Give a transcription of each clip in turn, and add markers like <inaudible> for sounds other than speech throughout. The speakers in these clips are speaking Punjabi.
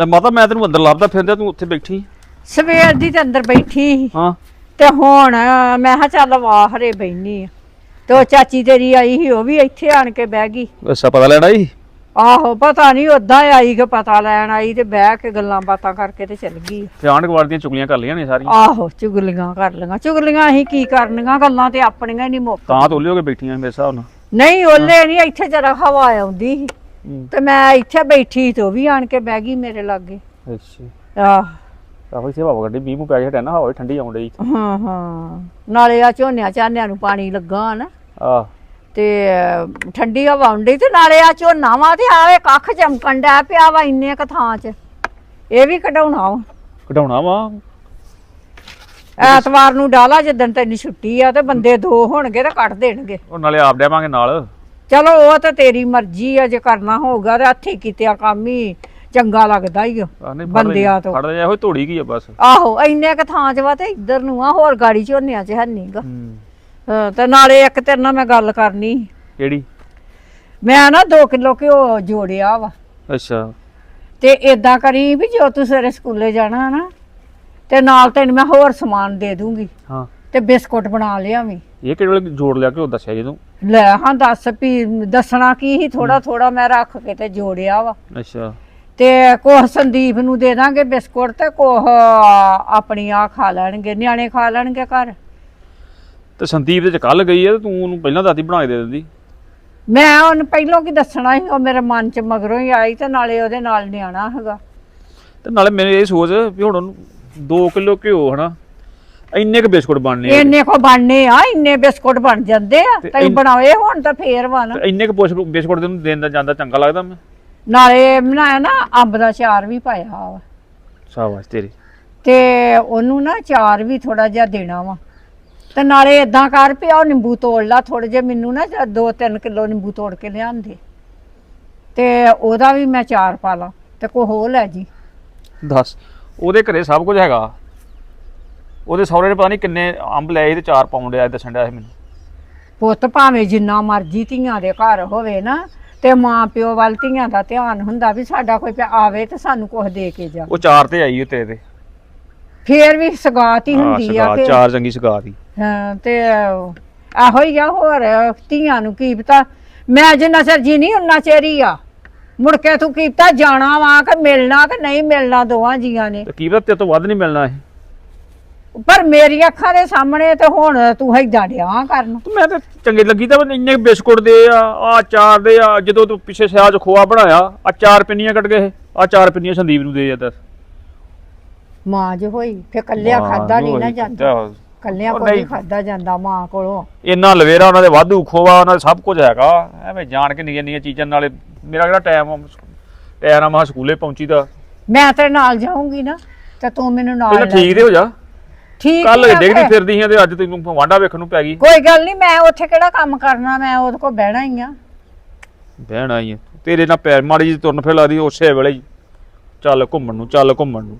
ਲੈ ਮਾਤਾ ਮੈਂ ਤੈਨੂੰ ਅੰਦਰ ਲੱਭਦਾ ਫਿਰਦਾ ਤੂੰ ਉੱਥੇ ਬੈਠੀ ਸਵੇਰ ਦੀ ਤੇ ਅੰਦਰ ਬੈਠੀ ਸੀ। ਹਾਂ। ਤੇ ਹੁਣ ਮੈਂ ਕਿਹਾ ਚੱਲ ਵਾਹਰੇ ਬੈਣੀ ਆ। ਤੇ ਉਹ ਚਾਚੀ ਤੇਰੀ ਆਈ ਸੀ ਉਹ ਵੀ ਇੱਥੇ ਆਣ ਕੇ ਬਹਿ ਗਈ। ਅੱਛਾ ਪਤਾ ਲੈਣਾ ਹੀ ਆਹੋ ਪਤਾ ਨਹੀਂ ਉਦਾਂ ਆਈ ਕਿ ਪਤਾ ਲੈਣ ਆਈ ਤੇ ਬਹਿ ਕੇ ਗੱਲਾਂ ਬਾਤਾਂ ਕਰਕੇ ਤੇ ਚਲ ਗਈ ਤੇ ਆਂਢ ਗੁਆਂਢ ਦੀਆਂ ਚੁਗਲੀਆਂ ਕਰ ਲਈਆਂ ਨੇ ਸਾਰੀਆਂ? ਆਹੋ ਚੁਗਲੀਆਂ ਕਰ ਲਈਆਂ। ਚੁਗਲੀਆਂ ਅਸੀਂ ਕੀ ਕਰਨੀਆਂ? ਗੱਲਾਂ ਤੇ ਆਪਣੀਆਂ ਹੀ ਨਹੀਂ ਮੁੱਕ ਤਾਂ ਤੋਲੇ ਹੋ ਕੇ ਬੈਠੀਆਂ ਮੇਰੇ ਹਿਸਾਬ ਨਾਲ। ਨਹੀਂ ਓਲੇ ਨਹੀਂ ਇੱਥੇ ਜਰਾ ਹਵਾ ਆਉਂਦੀ ਸੀ। ਤੇ ਮੈਂ ਇੱਥੇ ਬੈਠੀ ਤੇ ਉਹ ਵੀ ਆਣ ਕੇ ਬਹਿ ਗਈ ਮੇਰੇ ਲਾਗੇ। ਅੱਛਾ। ਆਹ। ਆਹੋ ਇਸੇ ਹਵਾ ਗੱਡੀ ਮੀਂਹ ਮੂੰਹ ਪੈ ਗਿਆ ਹਟਿਆ ਨਾ ਹਵਾ ਵੀ ਠੰਡੀ ਆਉਣ ਡਈ ਹਾਂ ਹਾਂ। ਨਾਲੇ ਆ ਝੋਨਿਆਂ ਝਾਨਿਆਂ ਨੂੰ ਪਾਣੀ ਲੱਗਾ ਨਾ। ਆ ਤੇ ਠੰਡੀ ਹਵਾ ਹੁੰਦੀ ਤੇ ਨਾਲੇ ਆ ਝੋਨਾ ਵਾ ਤੇ ਆਵੇ ਕੱਖ ਚਮਕਣ ਡਿਆ ਪਿਆ ਵਾ ਇੰਨੇ ਕ ਥਾਂ 'ਚ। ਇਹ ਵੀ ਕਢਾਉਣਾ ਵਾ। ਕਢਾਉਣਾ ਵਾ? ਐਤਵਾਰ ਨੂੰ ਡਾਲਾ ਜਿੱਦਣ ਤੈਨੂੰ ਛੁੱਟੀ ਆ ਤੇ ਬੰਦੇ ਦੋ ਹੋਣਗੇ ਤੇ ਕੱਢ ਦੇਣਗੇ। ਉਹ ਨਾਲੇ ਆਪ ਡਿਆਵਾਂਗੇ ਨਾਲ। ਚਲੋ ਉਹ ਤਾਂ ਤੇਰੀ ਮਰਜ਼ੀ ਆ ਜੇ ਕਰਨਾ ਹੋਊਗਾ ਤੇ ਹੱਥੀ ਕੀਤਿਆ ਕੰਮ ਹੀ ਚੰਗਾ ਲੱਗਦਾ ਹੀ ਬੰਦਿਆਂ ਤੋਂ। ਫੜਦੇ ਇਹੋ ਧੋੜੀ ਕੀ ਆ ਬਸ। ਆਹੋ ਇੰਨੇ ਕ ਥਾਂ 'ਚ ਵਾ ਤੇ ਇੱਧਰ ਨੂੰ ਆ ਹੋਰ ਗਾੜੀ ਝੋਨਿਆਂ 'ਚ ਹੈ ਨਹੀਂਗਾ ਹੂੰ। ਤੇ ਨਾਲੇ ਇੱਕ ਤੇਰੇ ਨਾਲ ਮੈਂ ਗੱਲ ਕਰਨੀ। ਕਿਹੜੀ? ਮੈਂ ਨਾ 2 ਕਿਲੋ ਘਿਓ ਜੋੜਿਆ ਵਾ। ਅੱਛਾ। ਤੇ ਇਦਾਂ ਕਰੀ ਵੀ ਜੋ ਤੂੰ ਸਵੇਰੇ ਸਕੂਲੇ ਜਾਣਾ ਨਾ ਤੇ ਨਾਲ ਤੈਨੂੰ ਮੈਂ ਹੋਰ ਸਮਾਨ ਦੇ ਦੂੰਗੀ। ਹਾਂ। ਤੇ ਬਿਸਕੁਟ ਬਣਾ ਲਿਆਵੀਂ। ਇਹ ਕਿਹੜੇ ਵੇਲੇ ਜੋੜ ਲਿਆ ਕਿ ਉਹ ਦੱਸਿਆ ਜਦੋਂ? ਲੈ ਹਾਂ ਦੱਸ ਵੀ ਦੱਸਣਾ ਕੀ ਸੀ? ਥੋੜਾ ਥੋੜਾ ਮੈਂ ਰੱਖ ਕੇ ਤੇ ਜੋੜਿਆ ਵਾ। ਅੱਛਾ। ਤੇ ਕੋਹ ਸੰਦੀਪ ਨੂੰ ਦੇ ਦਾਂਗੇ ਬਿਸਕੁਟ ਤੇ ਕੋਹ ਆਪਣੀ ਆ ਖਾ ਲੈਣਗੇ ਨਿਆਣੇ ਖਾ ਲੈਣਗੇ ਘਰ। ਤੇ ਸੰਦੀਪ ਤੇ ਕੱਲ ਗਈ ਤੇ ਤੂੰ ਉਹਨੂੰ ਪਹਿਲਾਂ ਦਾਤੀ ਬਣਾ ਕੇ ਦੇ ਦਿੰਦੀ? ਮੈਂ ਉਹਨੂੰ ਪਹਿਲਾਂ ਕੀ ਦੱਸਣਾ ਸੀ? ਉਹ ਮੇਰੇ ਮਨ ਚ ਮਗਰੋਂ ਹੀ ਆਈ ਤੇ ਨਾਲੇ ਉਹਦੇ ਨਾਲ ਨਿਆਣਾ ਹੈਗਾ। ਤੇ ਨਾਲੇ ਮੈਨੂੰ ਇਹ ਸੋਚ ਵੀ ਹੁਣ ਉਹਨੂੰ 2 ਕਿਲੋ ਘਿਓ ਹਨਾ ਇੰਨੇ ਕ ਬਿਸਕੁਟ ਬਣਨੇ ਆ ਇੰਨੇ ਕੋ ਬਣਨੇ ਆ ਇੰਨੇ ਬਿਸਕੁਟ ਬਣ ਜਾਂਦੇ ਆ। ਤੇ ਤੈਨੂੰ ਇੰਨ- ਹੁਣ ਤਾਂ ਫੇਰ ਤੇ ਇੰਨੇ ਕ ਬਿਸਕੁਟ ਤੈਨੂੰ ਦੇਣ ਦਾ ਜਾਂਦਾ ਚੰਗਾ ਲੱਗਦਾ ਮੈਂ? ਨਾਲੇ ਬਣਾਇਆ ਨਾ ਅੰਬ ਦਾ ਚਾਰ ਵੀ ਪਾਇਆ ਵਾ। ਸ਼ਾਬਾਸ਼ ਤੇਰੀ। ਤੇ ਉਹਨੂੰ ਨਾ ਚਾਰ ਵੀ ਥੋੜਾ ਜਿਹਾ ਦੇਣਾ ਵਾ। ਤੇ ਨਾਲੇ ਇਦਾਂ ਕਰ ਪਿਆ ਉਹ ਨਿੰਬੂ ਤੋੜ ਲਾ ਥੋੜੇ ਜਿਹਾ ਮੈਨੂੰ ਨਾ 2-3 ਕਿਲੋ ਨਿੰਬੂ ਤੋੜ ਕੇ ਲਿਆਂਦੇ। ਤੇ ਉਹਦਾ ਵੀ ਮੈਂ ਚਾਰ ਪਾ ਲਾ ਤੇ ਕੋ ਹੋ ਲੈ ਜੀ। ਦੱਸ ਉਹਦੇ ਘਰੇ ਸਭ ਕੁਝ ਹੈਗਾ? ਉਹਦੇ ਸਹੁਰੇ ਨੇ ਪਤਾ ਨਹੀਂ ਕਿੰਨੇ ਅੰਬ ਲਏ ਤੇ ਚਾਰ ਪਾਉਂਡ ਆ ਦੱਸਣ ਡਿਆ ਸੀ ਮੈਨੂੰ। ਪੁੱਤ ਭਾਵੇਂ ਜਿੰਨਾ ਮਰਜ਼ੀ ਧੀਆਂ ਦੇ ਘਰ ਹੋਵੇ ਨਾ ਤੇ ਮਾਂ ਪਿਓ ਵੱਲ ਧੀਆਂ ਦਾ ਧਿਆਨ ਹੁੰਦਾ ਵੀ ਸਾਡਾ ਕੋਈ ਪਿਆ ਆਵੇ ਤੇ ਸਾਨੂੰ ਕੁਝ ਦੇ ਕੇ ਜਾ। ਉਹ ਚਾਰ ਤੇ ਆਈ ਉਹ ਤੇਰੇ ਤੇ। ਫੇਰ ਵੀ ਸਗਾਤ ਹੀ ਹਾਂ, ਹੁੰਦੀ ਆ ਕਿ ਚਾਰ ਚੰਗੀ ਸਗਾਤ ਦੀ ਹਾਂ ਤੇ ਇਹੋ ਹੀ ਆ ਹੋਰ ਧੀਆਂ ਨੂੰ ਕੀ ਪਤਾ। ਮੈਂ ਜਿੰਨਾ ਚਿਰ ਜੀ ਨਹੀਂ ਉਨਾ ਚਿਰ ਹੀ ਆ। ਮੁੜ ਕੇ ਤੂੰ ਕੀਤਾ ਜਾਣਾ ਵਾ ਕਿ ਮਿਲਣਾ ਕਿ ਨਹੀਂ ਮਿਲਣਾ ਦੋਵਾਂ ਜੀਆਂ ਨੇ। ਤੇ ਕੀ ਪਤਾ ਤੇਰੇ ਤੋਂ ਵੱਧ ਨਹੀਂ ਮਿਲਣਾ ਇਹ। ਪਰ ਮੇਰੀ ਅੱਖਾਂ ਦੇ ਸਾਹਮਣੇ ਤੇ ਹੁਣ ਤੂੰ ਏਦਾਂ ਡਿਆ ਕਰਨ। ਤੇ ਮੈਂ ਤੇ ਚੰਗੇ ਲੱਗੀ ਤਾਂ ਮੈਨੂੰ ਇੰਨੇ ਬਿਸਕੁਟ ਦੇ ਆ ਆ ਚਾਰ ਦੇ ਆ ਜਦੋਂ ਤੂੰ ਪਿੱਛੇ ਸਿਆਜ ਖੋਆ ਬਣਾਇਆ ਆ ਚਾਰ ਪਿੰਨੀਆਂ ਕੱਢ ਗਏ ਆ ਚਾਰ ਪਿੰਨੀਆਂ ਸੰਦੀਪ ਨੂੰ ਦੇ ਆ ਦੱਸ। ਮਾਂ ਜੋ ਹੋਈ ਫੇ ਕੱਲਿਆ ਮਾਂ ਖਾਦਾ ਨਹੀਂ ਨਾ ਹੋਈ, ਜਾਂਦਾ। ਕੱਲਿਆ ਉਹ ਕੋਈ ਨਹੀਂ। ਖਾਦਾ ਜਾਂਦਾ ਮਾਂ ਕੋਲੋਂ। ਇੰਨਾ ਲਵੇਰਾ ਉਹਨਾਂ ਦੇ ਵਾਧੂ ਖੋਆ ਉਹਨਾਂ ਦੇ ਸਭ ਕੁਝ ਹੈਗਾ ਐਵੇਂ ਜਾਣ ਕੇ ਨਿੱਕੀਆਂ ਨਿੱਕੀਆਂ ਚੀਜ਼ਾਂ ਨਾਲੇ ਮੇਰਾ ਕਿਹੜਾ ਟਾਈਮ ਟਾਈਮ ਆ ਮੈਂ ਸਕੂਲੇ ਪਹੁੰਚੀ ਦਾ। ਮੈਂ ਤੇਰੇ ਨਾਲ ਜਾਊਂਗੀ ਨਾ ਤੇ ਤੂੰ ਮੈਨੂੰ ਨਾਲ ਪਹਿਲਾਂ ਲੈ ਠੀਕ ਤੇ ਹੋ ਜਾ। ਠੀਕ ਕੱਲ ਆ ਡਿੱਗਦੀ ਫਿਰ। ਫਿਰਦੀ ਸੀ ਤੇ ਅੱਜ ਤੈਨੂੰ ਵਾਂਡਾ ਵੇਖਣ ਨੂੰ ਪੈ ਗਈ। ਕੋਈ ਗੱਲ ਨਹੀਂ ਮੈਂ ਉੱਥੇ ਕਿਹੜਾ ਕੰਮ ਕਰਨਾ ਮੈਂ ਉਹਦੇ ਕੋਲ ਬਹਿਣਾ ਹੀ ਆ। ਬਹਿਣ ਆਈ ਆ। ਤੇਰੇ ਨਾਲ ਪੈਰ ਮਾੜੀ ਜਿਹੀ ਤੁਰਨ ਫਿਰ ਲੱਗਦੀ ਉਸੇ ਵੇਲੇ ਹੀ। ਚੱਲ ਘੁੰਮਣ ਨੂੰ ਚੱਲ ਘੁੰਮਣ ਨੂੰ।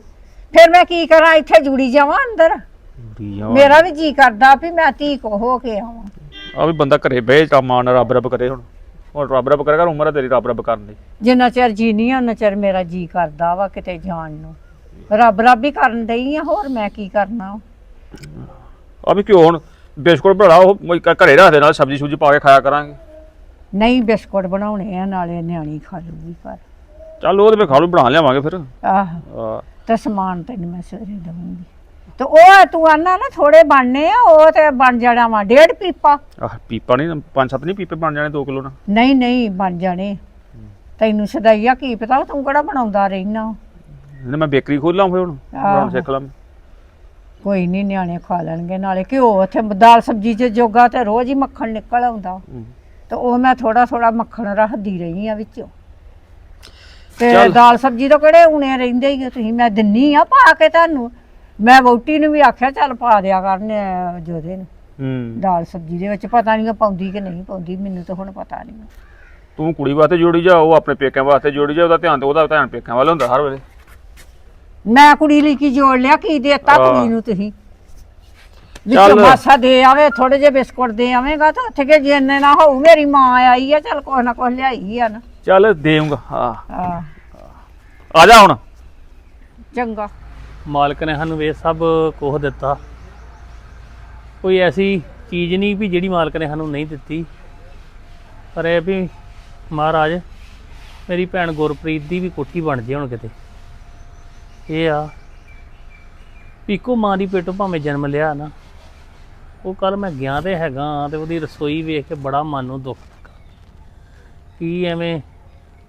ਫਿਰ ਮੈਂ ਕੀ ਕਰਾਂ ਇੱਥੇ ਜੁੜੀ ਜਾਵਾਂ ਅੰਦਰ? ਮੇਰਾ ਵੀ ਜੀ ਕਰਦਾ ਵੀ ਮੈਂ ਧੀ ਕੋ ਹੋ ਕੇ ਆਵਾਂ। ਆ ਵੀ ਬੰਦਾ ਘਰੇ ਬਹਿ ਤਾਂ ਮਾਨ ਰੱਬ ਰੱਬ ਕਰੇ ਹੁਣ। ਹੁਣ ਰੱਬ ਰੱਬ ਕਰੇਗਾ ਉਮਰ ਆ ਤੇਰੀ ਰੱਬ ਰੱਬ ਕਰਨ ਦੀ। ਜਿੰਨਾ ਚਿਰ ਜੀ ਨਹੀਂ ਉਹਨਾਂ ਚਿਰ ਮੇਰਾ ਜੀ ਕਰਦਾ ਵਾ ਕਿਤੇ ਜਾਣ ਨੂੰ। ਰੱਬ ਰੱਬ ਹੀ ਕਰਨ ਡਈ ਆ ਹੋਰ ਮੈਂ ਕੀ ਕਰਨਾ? ਆ ਵੀ ਕਿਉਂ ਹੁਣ ਬਿਸਕੁਟ ਬਣਾ ਉਹ ਮੈਂ ਘਰੇ ਰੱਖ ਦੇ ਨਾਲ ਸਬਜ਼ੀ ਸੁਬਜ਼ੀ ਪਾ ਕੇ ਖਾਇਆ ਕਰਾਂਗੇ। ਨਹੀਂ ਬਿਸਕੁਟ ਬਣਾਉਣੇ ਆ ਨਾਲੇ ਨਿਆਣੀ ਖਾ ਲੂਗੀ ਪਰ ਚੱਲ ਉਹ ਤੇ ਖਾ ਲੂ ਬਣਾ ਲਿਆਵਾਂਗੇ ਫਿਰ। ਆਹ ਤੇ ਸਮਾਨ ਤੈਨੂੰ ਮੈਂ ਸਵੇਰੇ ਦਵਾਂਗੀ ਤੇ ਉਹ ਤੂੰ ਆਨਾ ਨਾ ਥੋੜੇ ਬਣਨੇ ਆ ਉਹ ਤੇ ਬਣ ਜਾਣਾ ਵਾ ਡੇਢ ਪੀਪਾ। ਆਹ ਪੀਪਾ ਨਹੀਂ ਪੰਜ ਸੱਤ ਨਹੀਂ ਪੀਪੇ ਬਣ ਜਾਣੇ 2 ਕਿਲੋ ਨਾਲ ਨਹੀਂ ਨਹੀਂ ਬਣ ਜਾਣੇ। ਤੈਨੂੰ ਸਦਾਈਆ ਕੀ ਪਤਾ ਤੂੰ ਕਿਹੜਾ ਬਣਾਉਂਦਾ ਰਹਿਣਾ। ਮੈਂ ਬੇਕਰੀ ਖੋਲ ਲਾਂ ਫਿਰ ਹੁਣ ਬਣਾਉਣ ਸਿੱਖ ਲਾਂ ਕੋਈ ਨਹੀਂ ਨਿਆਣੇ ਖਾ ਲੈਣਗੇ ਨਾਲੇ ਘਿਓ ਉੱਥੇ ਦਾਲ ਸਬਜੀ ਚ ਜੋਗਾ ਤੇ ਰੋਜ਼ ਹੀ ਮੱਖਣ ਨਿਕਲ ਆਉਂਦਾ। ਤੇ ਉਹ ਮੈਂ ਥੋੜਾ ਥੋੜਾ ਮੱਖਣ ਰੱਖਦੀ ਰਹੀ ਆ ਵਿੱਚੋਂ। ਤੇ। ਦਾਲ ਸਬਜੀ ਤੋਂ ਕਿਹੜੇ ਉਣੇ ਰਹਿੰਦੇ ਹੀ ਤੁਸੀਂ ਮੈਂ ਦਿੰਨੀ ਆ ਪਾ ਕੇ ਤੁਹਾਨੂੰ। ਮੈਂ ਵੋਟੀ ਨੂੰ ਵੀ ਆਖਿਆ ਚੱਲ ਪਾ ਦਿਆ ਕਰਨ ਜੋਦੇ ਨੂੰ। ਹੂੰ। ਦਾਲ ਸਬਜੀ ਦੇ ਵਿੱਚ ਪਤਾ ਨਹੀਂ ਉਹ ਪਾਉਂਦੀ ਕਿ ਨਹੀਂ ਪਾਉਂਦੀ ਮੈਨੂੰ ਤਾਂ ਹੁਣ ਪਤਾ ਨਹੀਂ ਤੂੰ ਕੁੜੀ ਵਾਸਤੇ ਜੋੜੀ ਜਾ ਉਹ ਆਪਣੇ ਪੇਕਿਆਂ ਵਾਸਤੇ ਜੋੜੀ ਜਾ ਉਹਦਾ ਧਿਆਨ ਤੇ ਉਹਦਾ ਧਿਆਨ ਪੇਕਿਆਂ ਵੱਲ ਹੁੰਦਾ ਹਰ ਵੇਲੇ। ਮੈਂ ਕੁੜੀ ਲਈ ਕੀ ਜੋੜ ਲਿਆ ਕੀ ਦੇਤਾ। ਕੁੜੀ ਨੂੰ ਤੁਸੀਂ? ਵਿੱਚੋਂ ਚੱਲ। ਮਾਸਾ ਦੇ ਆਵੇ ਥੋੜੇ ਜਿਹੇ ਬਿਸਕੁਟ ਦੇ ਆਵੇਂਗਾ ਤਾਂ ਉੱਥੇ ਕਿ ਜਿੰਨੇ ਨਾ ਹੋਊ ਮੇਰੀ ਮਾਂ ਆਈ ਆ ਚੱਲ ਕੁਛ ਨਾ ਕੁਛ ਲਿਆਈ ਆ ਨਾ। ਚੱਲ ਦੇਊਂਗਾ ਹਾਂ। ਆ ਜਾ ਹੁਣ। ਚੰਗਾ। ਮਾਲਕ ਨੇ ਸਾਨੂੰ ਇਹ ਸਭ ਕੁਝ ਦਿੱਤਾ। ਕੋਈ ਐਸੀ ਚੀਜ਼ ਨਹੀਂ ਵੀ ਜਿਹੜੀ ਮਾਲਕ ਨੇ ਸਾਨੂੰ ਨਹੀਂ ਦਿੱਤੀ। ਪਰ ਇਹ ਵੀ ਮਹਾਰਾਜ ਮੇਰੀ ਭੈਣ ਗੁਰਪ੍ਰੀਤ ਦੀ ਵੀ ਕੋਠੀ ਬਣ ਜੇ ਹੁਣ ਕਿਤੇ। ਇਹ ਆ ਵੀ ਮਾਂ ਦੀ ਪੇਟੋਂ ਭਾਵੇਂ ਜਨਮ ਲਿਆ ਨਾ, ਉਹ ਕੱਲ ਮੈਂ ਗਿਆ ਤੇ ਹੈਗਾ ਤੇ ਉਹਦੀ ਰਸੋਈ ਵੇਖ ਕੇ ਬੜਾ ਮਨ ਨੂੰ ਦੁੱਖ ਲੱਗਾ। ਕੀ ਐਵੇਂ